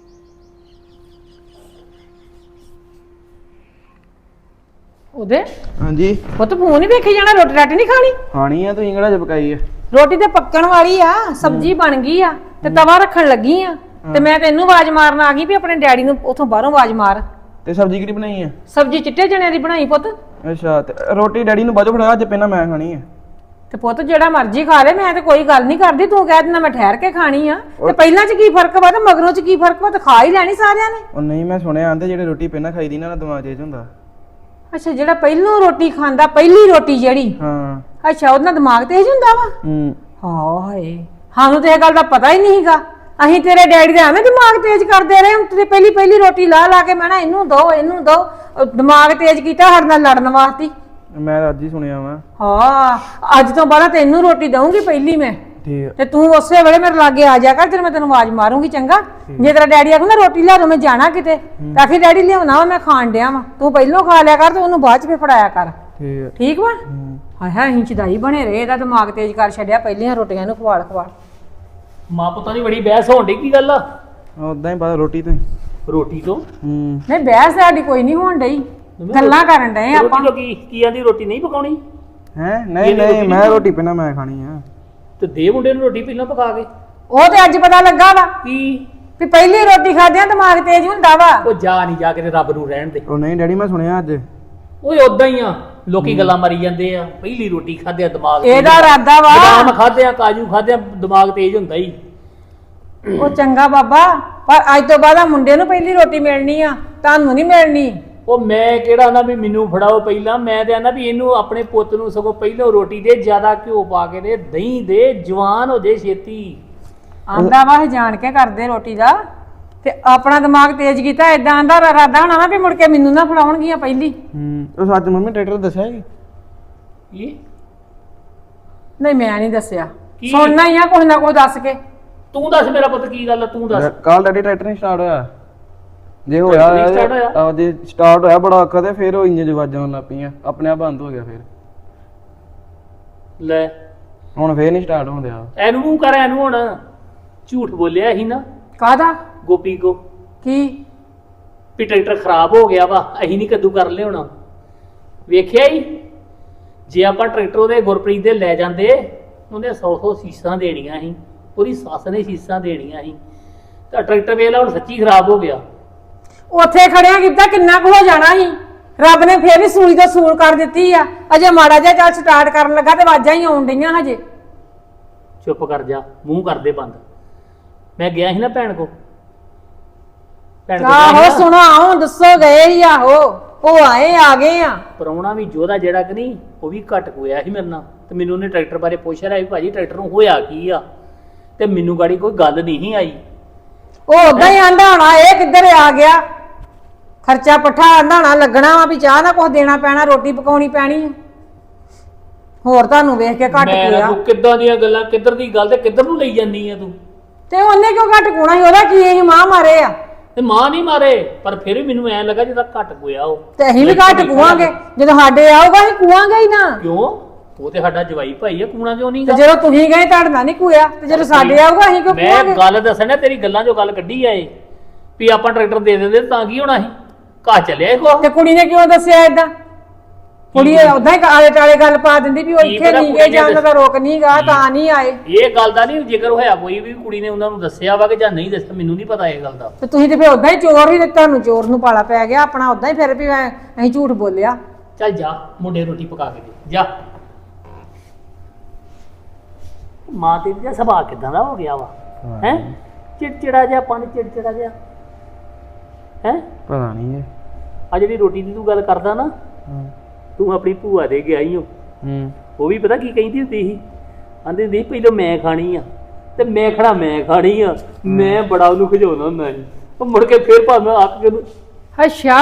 ਉਹਦੇ? ਹਾਂਜੀ। ਉਹ ਤਾਂ ਫੋਨ ਹੀ ਵੇਖੀ ਜਾਣਾ ਰੋਟੀ ਰਾਟੀ ਨਹੀਂ ਖਾਣੀ? ਖਾਣੀ ਆ ਤੁਸੀਂ ਕਿਹੜਾ ਜਪਕਾਈ ਆ? ਰੋਟੀ ਤੇ ਪੱਕਣ ਵਾਲੀ ਆ ਸਬਜ਼ੀ ਬਣ ਗਈ ਆ ਤੇ ਤਵਾ ਰੱਖਣ ਲੱਗੀ ਆ ਤੇ ਮੈਂ ਤੈਨੂੰ ਆਵਾਜ਼ ਮਾਰਨ ਆ ਗਈ ਵੀ ਆਪਣੇ ਡੈਡੀ ਨੂੰ ਉਥੋਂ ਬਾਹਰੋਂ ਆਵਾਜ਼ ਮਾਰ। ਤੇ ਸਬਜ਼ੀ ਕਿਹੜੀ ਬਣਾਈ ਆ? ਸਬਜ਼ੀ ਚਿੱਟੇ ਚਣਿਆਂ ਦੀ ਬਣਾਈ ਪੁੱਤ। ਅੱਛਾ ਤੇ ਰੋਟੀ ਡੈਡੀ ਨੂੰ ਬਾਜੋ ਫੜਾ ਅੱਜ ਪਹਿਲਾਂ ਮੈਂ ਖਾਣੀ ਆ। ਤੇ ਪੁੱਤ ਜਿਹੜਾ ਮਰਜ਼ੀ ਖਾ ਲੈ ਮੈਂ ਤੇ ਕੋਈ ਗੱਲ ਨਹੀਂ ਕਰਦੀ ਤੂੰ ਕਹਿ ਦਿੰਦਾ ਮੈਂ ਠਹਿਰ ਕੇ ਖਾਣੀ ਆ। ਤੇ ਪਹਿਲਾਂ ਚ ਕੀ ਫ਼ਰਕ ਵਾ ਤੇ ਮਗਰੋਂ ਚ ਕੀ ਫ਼ਰਕ ਵਾ ਤੇ ਖਾ ਹੀ ਲੈਣੀ ਸਾਰਿਆਂ ਨੇ। ਉਹ ਨਹੀਂ ਮੈਂ ਸੁਣਿਆ ਆਂਦੇ ਜਿਹੜੇ ਰੋਟੀ ਪਹਿਲਾਂ ਖਾਈਦੀ ਨਾ ਨਾ ਦਿਮਾਗ ਤੇਜ਼ ਹੁੰਦਾ। ਅੱਛਾ ਜਿਹੜਾ ਪਹਿਲੋਂ ਰੋਟੀ ਖਾਂਦਾ ਪਹਿਲੀ ਰੋਟੀ ਜਿਹੜੀ? ਹਾਂ। ਅੱਛਾ ਉਹਦਾ ਦਿਮਾਗ ਤੇਜ਼ ਹੁੰਦਾ ਵਾ? ਹੂੰ। ਹਾਏ ਸਾਨੂੰ ਤੇ ਇਹ ਗੱਲ ਦਾ ਪਤਾ ਹੀ ਨਹੀਂ ਅਸੀਂ ਤੇਰੇ ਡੈਡੀ ਦੇ ਐਵੇਂ ਦਿਮਾਗ ਤੇਜ਼ ਕਰਦੇ ਰਹੇ ਹੁਣ ਤੇ ਪਹਿਲੀ ਪਹਿਲੀ ਰੋਟੀ ਲਾ ਲਾ ਕੇ ਮੈਂ ਨਾ ਇਹਨੂੰ ਦੋ ਇਹਨੂੰ ਦੋ। ਅਹ ਦਿਮਾਗ ਤੇਜ਼ ਕੀਤਾ ਸਾਡੇ ਨਾਲ ਲੜਨ ਵਾਸਤੇ। ਮੈਂ ਤਾਂ ਅੱਜ ਹੀ ਸੁਣਿਆ ਵਾ। ਹਾਂ ਅੱਜ ਤੋਂ ਬਾਅਦ ਤੈਨੂੰ ਰੋਟੀ ਦਊਂਗੀ ਪਹਿਲੀ ਮੈਂ। ਠੀਕ ਤੇ ਤੂੰ ਉਸੇ ਵੇਲੇ ਮੇਰੇ ਲਾਗੇ ਆ ਜਾ ਕਰ ਜਦੋਂ ਮੈਂ ਤੈਨੂੰ ਆਵਾਜ਼ ਮਾਰੂੰਗੀ ਚੰਗਾ। ਜੇ ਤੇਰਾ ਡੈਡੀ ਆਖੂ ਨਾ ਰੋਟੀ ਲਿਆ ਦੋ ਮੈਂ ਜਾਣਾ ਕਿਤੇ ਤਾਂ ਆਖੀ ਡੈਡੀ ਲਿਆਉਣਾ ਵਾ ਮੈਂ ਖਾਣ ਡਿਆ ਵਾ। ਤੂੰ ਪਹਿਲੋਂ ਖਾ ਲਿਆ ਕਰ ਤੇ ਉਹਨੂੰ ਬਾਅਦ ਚ ਫੇ ਫੜਾਇਆ ਕਰ। ਠੀਕ ਵਾ? ਹਾਏ ਹਾਏ ਅਸੀਂ ਚਦਾਈ ਬਣੇ ਰਹੇ ਇਹਦਾ ਦਿਮਾਗ ਤੇਜ਼ ਕਰ ਛੱਡਿਆ ਪਹਿਲੀਆਂ ਰੋਟੀਆਂ ਨੂੰ ਖਵਾਲ ਖਵਾਲ। ਮਾਂ ਪੁੱਤਾਂ ਦੀ ਬੜੀ ਬਹਿਸ ਹੋਣ ਡਈ ਕੀ ਗੱਲ ਆ? ਉਦਾਂ ਹੀ ਬਾਅਦ ਰੋਟੀ ਤੋਂ ਹੀ। ਰੋਟੀ ਤੋਂ? ਹੂੰ। ਨਹੀਂ ਬਹਿਸ ਸਾਡੀ ਕੋਈ ਨਹੀਂ ਹੋਣ ਡਈ। ਗੱਲਾਂ ਕਰਨ ਡਏ ਆਪਾਂ ਰੋਟੀ ਤੋਂ ਕੀ ਕੀ ਆਂਦੀ ਰੋਟੀ ਨਹੀਂ ਪਕਾਉਣੀ? ਹੈ? ਨਹੀਂ ਨਹੀਂ ਮੈਂ ਰੋਟੀ ਪਹਿਲਾਂ ਮੈਂ ਖਾਣੀ ਆ। ਤੇ ਦੇ ਮੁੰਡੇ ਨੂੰ ਰੋਟੀ ਪਹਿਲਾਂ ਪਕਾ ਕੇ। ਉਹ ਤੇ ਅੱਜ ਪਤਾ ਲੱਗਾ ਵਾ ਕੀ? ਵੀ ਪਹਿਲੀ ਰੋਟੀ ਖਾਦਿਆਂ ਦਿਮਾਗ ਤੇਜ਼ ਹੁੰਦਾ ਵਾ। ਉਹ ਜਾ ਨਹੀਂ ਜਾ ਕੇ ਤੇ ਰੱਬ ਨੂੰ ਰਹਿਣ ਦੇ। ਉਹ ਨਹੀਂ ਡੈਡੀ ਮੈਂ ਸੁਣਿਆ ਅੱਜ। ਓਏ ਉਦਾਂ ਹੀ ਆ। ਲੋਕੀ ਗੱਲਾਂ ਮਾਰੀ ਜਾਂਦੇ ਆ ਪਹਿਲੀ ਰੋਟੀ ਖਾਦਿਆ ਦਿਮਾਗ ਇਹਦਾ ਇਰਾਦਾ ਵਾ। ਬਦਾਮ ਖਾਦਿਆ ਕਾਜੂ ਖਾਦਿਆ ਦਿਮਾਗ ਤੇਜ਼ ਹੁੰਦਾ ਹੀ। ਉਹ ਚੰਗਾ ਬਾਬਾ ਪਰ ਅੱਜ ਤੋਂ ਬਾਅਦ ਆ ਮੁੰਡੇ ਨੂੰ ਪਹਿਲੀ ਰੋਟੀ ਮਿਲਣੀ ਆ ਤੁਹਾਨੂੰ ਨਹੀਂ ਮਿਲਣੀ। ਉਹ ਮੈਂ ਕਿਹੜਾ ਨਾ ਵੀ ਮੈਨੂੰ ਫੜਾਓ ਪਹਿਲਾਂ ਮੈਂ ਤੇ ਆਨਾ ਵੀ ਇਹਨੂੰ ਆਪਣੇ ਪੁੱਤ ਨੂੰ ਸਗੋਂ ਪਹਿਲਾਂ ਰੋਟੀ ਦੇ ਜ਼ਿਆਦਾ ਘਿਓ ਪਾ ਕੇ ਦੇ ਦਹੀਂ ਦੇ ਜਵਾਨ ਹੋ ਜੇ ਛੇਤੀ। ਆਂਦਾ ਵਾ ਇਹ ਜਾਣ ਕੇ ਕਰਦੇ ਰੋਟੀ ਦਾ। ਤੇ ਆਪਣਾ ਦਿਮਾਗ ਤੇਜ਼ ਕੀਤਾ ਏਦਾਂ ਆਂਦਾ ਇਰਾਦਾ ਹੋਣਾ ਨਾ ਵੀ ਮੁੜ ਕੇ ਮੈਨੂੰ ਨਾ ਫੜਾਉਣਗੀਆਂ ਪਹਿਲੀ। ਹੂੰ। ਉਹ ਸੱਚ ਮੰਮੀ ਟਰੈਕਟਰ ਦੱਸਿਆ ਕਿ ਕੀ? ਨਹੀਂ ਮੈਂ ਨਹੀਂ ਦੱਸਿਆ। ਕੀ? ਸੁਣਨਾ ਹੀ ਆ ਕੁਝ ਨਾ ਕੁਝ ਦੱਸ ਕੇ। ਤੂੰ ਦੱਸ ਮੇਰਾ ਪੁੱਤ ਕੀ ਗੱਲ ਆ? ਤੂੰ ਦੱਸ। ਕੱਲ ਡੈਡੀ ਟਰੈਕਟਰ ਨਹੀਂ ਸਟਾਰਟ ਹੋਇਆ। ਜੇ ਹੋਇਆ ਨਹੀਂ start ਹੋਇਆ? ਜੇ ਸਟਾਰਟ ਹੋਇਆ ਬੜਾ ਔਖਾ ਤੇ ਫਿਰ ਉਹ ਇੰਜਨ ਦੀ ਆਵਾਜ਼ਾਂ ਆਉਣ ਲੱਗ ਪਈਆਂ। ਆਪਣੇ ਆਪ ਬੰਦ ਹੋ ਗਿਆ ਫਿਰ। ਲੈ। ਹੁਣ ਫੇਰ ਨਹੀਂ ਸਟਾਰਟ ਹੁੰਦਿਆ ਐਨੂੰ ਮੂੰਹ ਕਰ ਐਨੂੰ ਹੁਣ। ਝੂਠ ਬੋਲਿਆ ਸੀ ਨਾ। ਕਾਹਦਾ? ਗੋਪੀ ਕੋ। ਕੀ? ਵੀ ਟਰੈਕਟਰ ਖਰਾਬ ਹੋ ਗਿਆ ਵਾ ਅਸੀਂ ਨਹੀਂ ਕਦੋਂ ਕਰ ਲਿਆਉਣਾ। ਵੇਖਿਆ ਹੀ ਜੇ ਆਪਾਂ ਟਰੈਕਟਰ ਉਹਦੇ ਗੁਰਪ੍ਰੀਤ ਦੇ ਲੈ ਜਾਂਦੇ ਉਹਨੇ 100 100 ਸੀਸਾਂ ਦੇਣੀਆਂ ਸੀ। ਉਹਦੀ ਸੱਸ ਨੇ ਸੀਸਾਂ ਦੇਣੀਆਂ ਸੀ। ਤਾਂ ਟਰੈਕਟਰ ਵੇਲਾ ਹੁਣ ਸੱਚੀ ਖਰਾਬ ਹੋ ਗਿਆ। ਉੱਥੇ ਖੜਿਆ ਕੀਤਾ ਕਿੰਨਾ ਕੁ ਹੋ ਜਾਣਾ ਸੀ? ਰੱਬ ਨੇ ਫੇਰ ਵੀ ਸੂਈ ਤੋਂ ਸੂਲ ਕਰ ਦਿੱਤੀ ਆ। ਅਜੇ ਮਾੜਾ ਜਿਹਾ ਚੱਲ ਸਟਾਰਟ ਕਰਨ ਲੱਗਾ ਤੇ ਆਵਾਜ਼ਾਂ ਹੀ ਆਉਣ ਡਈਆਂ ਹਜੇ। ਚੁੱਪ ਕਰ ਜਾ ਮੂੰਹ ਕਰ ਦੇ ਬੰਦ। ਮੈਂ ਗਿਆ ਸੀ ਨਾ ਭੈਣ ਕੋ। ਭੈਣ ਆਹੋ ਨਾ, ਸੁਣੋ ਆਓ ਦੱਸੋ ਗਏ ਹੀ ਆਹੋ ਉਹ ਆਏ ਆ ਗਏ ਆ। ਪ੍ਰਾਹੁਣਾ ਵੀ ਜੋਦਾ ਜਿਹੜਾ ਕਿ ਨਹੀਂ ਉਹ ਵੀ ਘਟ ਹੋਇਆ ਸੀ ਮੇਰੇ ਨਾਲ। ਤੇ ਮੈਨੂੰ ਉਹਨੇ ਟਰੈਕਟਰ ਬਾਰੇ ਪੁੱਛ ਰਿਹਾ ਵੀ ਭਾਜੀ ਟਰੈਕਟਰ ਨੂੰ ਹੋਇਆ ਕੀ ਆ? ਤੇ ਮੈਨੂੰ ਗਾੜੀ ਕੋਈ ਗੱਲ ਨਹੀਂ ਸੀ ਆਈ। ਉਹ ਉਦਾਂ ਹੀ ਆਂਦਾ ਹੋਣਾ ਇਹ ਕਿੱਧਰ ਆ ਗਿਆ? ਖਰਚਾ ਪੱਠਾ ਆਂਦਾ ਹੋਣਾ ਲੱਗਣਾ ਵਾ ਵੀ ਚਾਹ ਨਾ ਕੁਝ ਦੇਣਾ ਪੈਣਾ ਰੋਟੀ ਪਕਾਉਣੀ ਪੈਣੀ ਆ। ਹੋਰ ਤੁਹਾਨੂੰ ਵੇਖ ਕੇ ਘੱਟ ਮੈਂ ਤੂੰ ਕਿੱਦਾਂ ਦੀਆਂ ਗੱਲਾਂ ਕਿੱਧਰ ਦੀ ਗੱਲ ਤੇ ਕਿੱਧਰ ਨੂੰ ਲਈ ਜਾਂਦੀ ਆ ਤੂੰ? ਤੇ ਉਹਨੇ ਕਿਉਂ ਘੱਟ ਕੋਣਾ ਸੀ? ਉਹਦਾ ਕੀ ਇਹ ਮਾਂ ਮਾਰੇ ਆ। ਤੇ ਮਾਂ ਨਹੀਂ ਮਾਰੇ ਪਰ ਫਿਰ ਵੀ ਮੈਨੂੰ ਐ ਲੱਗਾ ਜਿੱਦਾਂ ਘਟ ਗਿਆ ਉਹ। ਤੇ ਅਸੀਂ ਵੀ ਘੱਟ ਕੁਆਂਗੇ ਜਦੋਂ ਸਾਡੇ ਆਊਗਾ ਅਸੀਂ ਕੁਆਂਗੇ ਹੀ ਨਾ। ਕਿਉਂ? ਉਹ ਤੇ ਸਾਡਾ ਜਵਾਈ ਭਾਈ ਆ ਕੂਣਾ ਕਿਉਂ ਨਹੀਂ ਤੇ ਜਦੋਂ ਤੁਸੀਂ ਗਏ ਤੁਹਾਡਾ ਨਹੀਂ ਕੁਆ ਤੇ ਜਦੋਂ ਸਾਡੇ ਆਊਗਾ ਅਸੀਂ ਕਿਉਂ ਮੈਂ ਗੱਲ ਦੱਸਣਾ ਤੇਰੀ ਗੱਲਾਂ ਚੋਂ ਗੱਲ ਕੱਢੀ ਆਏ ਵੀ ਆਪਾਂ ਟਰੈਕਟਰ ਦੇ ਦਿੰਦੇ ਤਾਂ ਕੀ ਹੋਣਾ ਸੀ? ਘਾ ਚੱਲਿਆ ਇਹ ਕੋ ਤੇ ਕੁੜੀ ਨੇ ਕਿਉਂ ਦੱਸਿਆ ਏਦਾਂ? ਕੁੜੀ ਉਦਾਂ ਹੀ ਆਲੇ ਟਾਲੇ ਗੱਲ ਪਾ ਦਿੰਦੀ ਵੀ ਉਹ ਕੀ ਇੱਥੇ ਪਤਾ ਨਹੀਂ ਗਏ ਨੇ ਜਾਂ ਉਹਨਾਂ ਦਾ ਰੋਕ ਨਹੀਂ ਗਾ ਤਾਂ ਨਹੀਂ ਆਏ। ਇਹ ਗੱਲ ਦਾ ਨਹੀਂ ਜ਼ਿਕਰ ਹੋਇਆ ਕੋਈ ਵੀ ਕੁੜੀ ਨੇ ਉਹਨਾਂ ਨੂੰ ਦੱਸਿਆ ਵਾ ਕਿ ਜਾਂ ਨਹੀਂ ਦੱਸਿਆ ਮੈਨੂੰ ਨਹੀਂ ਪਤਾ ਇਹ ਗੱਲ ਦਾ। ਤੇ ਤੁਸੀਂ ਤੇ ਫਿਰ ਉਦਾਂ ਹੀ ਚੋਰ ਹੀ ਤੇ ਤੁਹਾਨੂੰ ਚੋਰ ਨੂੰ ਪਾਲਾ ਪੈ ਗਿਆ ਆਪਣਾ ਉਦਾਂ ਹੀ ਫਿਰ ਵੀ ਐਂ- ਅਸੀਂ ਝੂਠ ਬੋਲਿਆ। ਚੱਲ ਜਾ ਮੁੰਡੇ ਰੋਟੀ ਪਕਾ ਕੇ ਦੇ ਜਾ। ਮਾਂ ਤੇਰੀ ਦਾ ਸੁਭਾਅ ਕਿਦਾਂ ਦਾ ਹੋ ਗਿਆ ਵਾ ਹੈ। ਚਿੜਚਿੜਾ ਜਿਹਾ ਪੰਨ ਚਿੜਚਿੜਾ ਜਿਹਾ। ਹੈ? ਪਤਾ ਨਹੀਂ ਇਹ। ਆ ਜਿਹੜੀ ਰੋਟੀ ਦੀ ਤੂੰ ਗੱਲ ਕਰਦਾ ਨਾ ਹੂੰ। ਤੂੰ ਆਪਣੀ ਭੂਆ ਦੇ ਗਿਆ ਹੀ ਹੋ ਹੂੰ। ਉਹ ਵੀ ਪਤਾ ਕੀ ਕਹਿੰਦੀ ਹੁੰਦੀ ਸੀ? ਆਂਦੀ ਹੁੰਦੀ ਸੀ, ਪਹਿਲਾਂ ਮੈਂ ਖਾਣੀ ਆ ਤੇ ਮੈਂ ਖੜਾ ਮੈਂ ਖਾਣੀ ਆ। ਮੈਂ ਬੜਾ ਉਹਨੂੰ ਖਿਜਾਉਂਦਾ ਹੁੰਦਾ ਸੀ। ਉਹ ਮੁੜ ਕੇ ਫੇਰ ਭਾਵੇਂ ਆਪ ਕੇ ਨੂੰ ਅੱਛਾ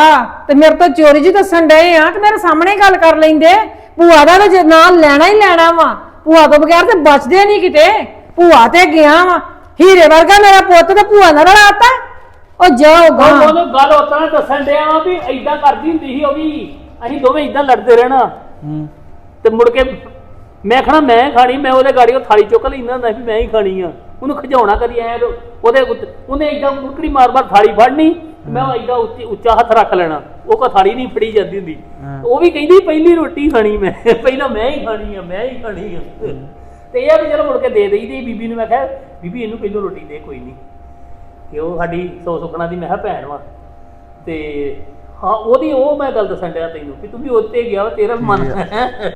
ਤੇ ਮੇਰੇ ਤੋਂ ਚੋਰੀ ਜੀ ਦੱਸਣ ਡਏ ਆ ਤੇ ਮੇਰੇ ਸਾਹਮਣੇ ਹੀ ਗੱਲ ਕਰ ਲੈਂਦੇ? ਭੂਆ ਦਾ ਤਾਂ ਜੇ ਨਾਲ ਲੈਣਾ ਹੀ ਲੈਣਾ ਵਾ। ਭੂਆ ਤੋਂ ਬਗੈਰ ਤੇ ਬਚਦੇ ਨਹੀਂ ਕਿਤੇ। ਭੂਆ ਤੇ ਗਿਆ ਵਾ। ਹੀਰੇ ਵਰਗਾ ਮੇਰਾ ਪੁੱਤ ਤੇ ਭੂਆ ਨਾਲ ਰਲਾਤਾ ਉਹ ਜਾਓਗਾ ਉਹ ਉਹਨੂੰ ਗੱਲ ਉਤਰਾ ਦੱਸਣ ਡਿਆ ਵਾ ਵੀ ਐਦਾਂ ਕਰਦੀ ਹੁੰਦੀ ਸੀ ਉਹ ਵੀ। ਅਸੀਂ ਦੋਵੇਂ ਐਦਾਂ ਲੜਦੇ ਰਹਿਣਾ। ਹੂੰ। ਤੇ ਮੁੜ ਕੇ ਮੈਂ ਖਣਾ ਮੈਂ ਖਾਣੀ ਮੈਂ ਉਹਦੇ ਗਾੜੀ ਉਹ ਥਾਲੀ ਚੁੱਕ ਲੈਂਦਾ ਹੁੰਦਾ ਵੀ ਮੈਂ ਹੀ ਖਾਣੀ ਆ। ਉਹਨੂੰ ਖਿਜਾਉਣਾ ਕਦੀ ਐ ਉਹਦੇ ਉੱਤੇ- ਉਹਨੇ ਏਦਾਂ ਮੁਰਕੜੀ ਮਾਰ ਮਾਰ ਥਾਲੀ ਫੜਨੀ ਮੈਂ ਉਹ ਏਦਾਂ ਉੱਚੀ ਉੱਚਾ ਹੱਥ ਰੱਖ ਲੈਣਾ। ਉਹ ਕੋ ਥਾਲੀ ਨਹੀਂ ਫੜੀ ਜਾਂਦੀ ਹੁੰਦੀ। ਉਹ ਵੀ ਕਹਿੰਦੀ ਪਹਿਲੀ ਰੋਟੀ ਖਾਣੀ ਮੈਂ ਪਹਿਲਾਂ ਮੈਂ ਹੀ ਖਾਣੀ ਆ ਮੈਂ ਹੀ ਖਾਣੀ ਆ। ਤੇ ਇਹ ਆ ਵੀ ਚਲੋ ਮੁੜ ਕੇ ਦੇ ਦੇਈ ਦੀ ਬੀਬੀ ਨੂੰ ਮੈਂ ਕਿਹਾ ਬੀਬੀ ਇਹਨੂੰ ਪਹਿਲੋਂ ਰੋਟੀ ਦੇ ਕੋਈ ਨਹੀਂ। ਕਿ ਉਹ ਸਾਡੀ ਸੌ ਸੁਖਣਾ ਦੀ ਮੈਂ ਕਿਹਾ ਭੈਣ ਵਾ। ਤੇ ਹਾਂ ਉਹਦੀ ਉਹ ਮੈਂ ਗੱਲ ਦੱਸਣ ਡਿਆ ਤੈਨੂੰ ਕਿ ਤੂੰ ਵੀ ਉੱਤੇ ਗਿਆ ਵਾ, ਤੇਰਾ ਵੀ ਮਨ ਹੈ।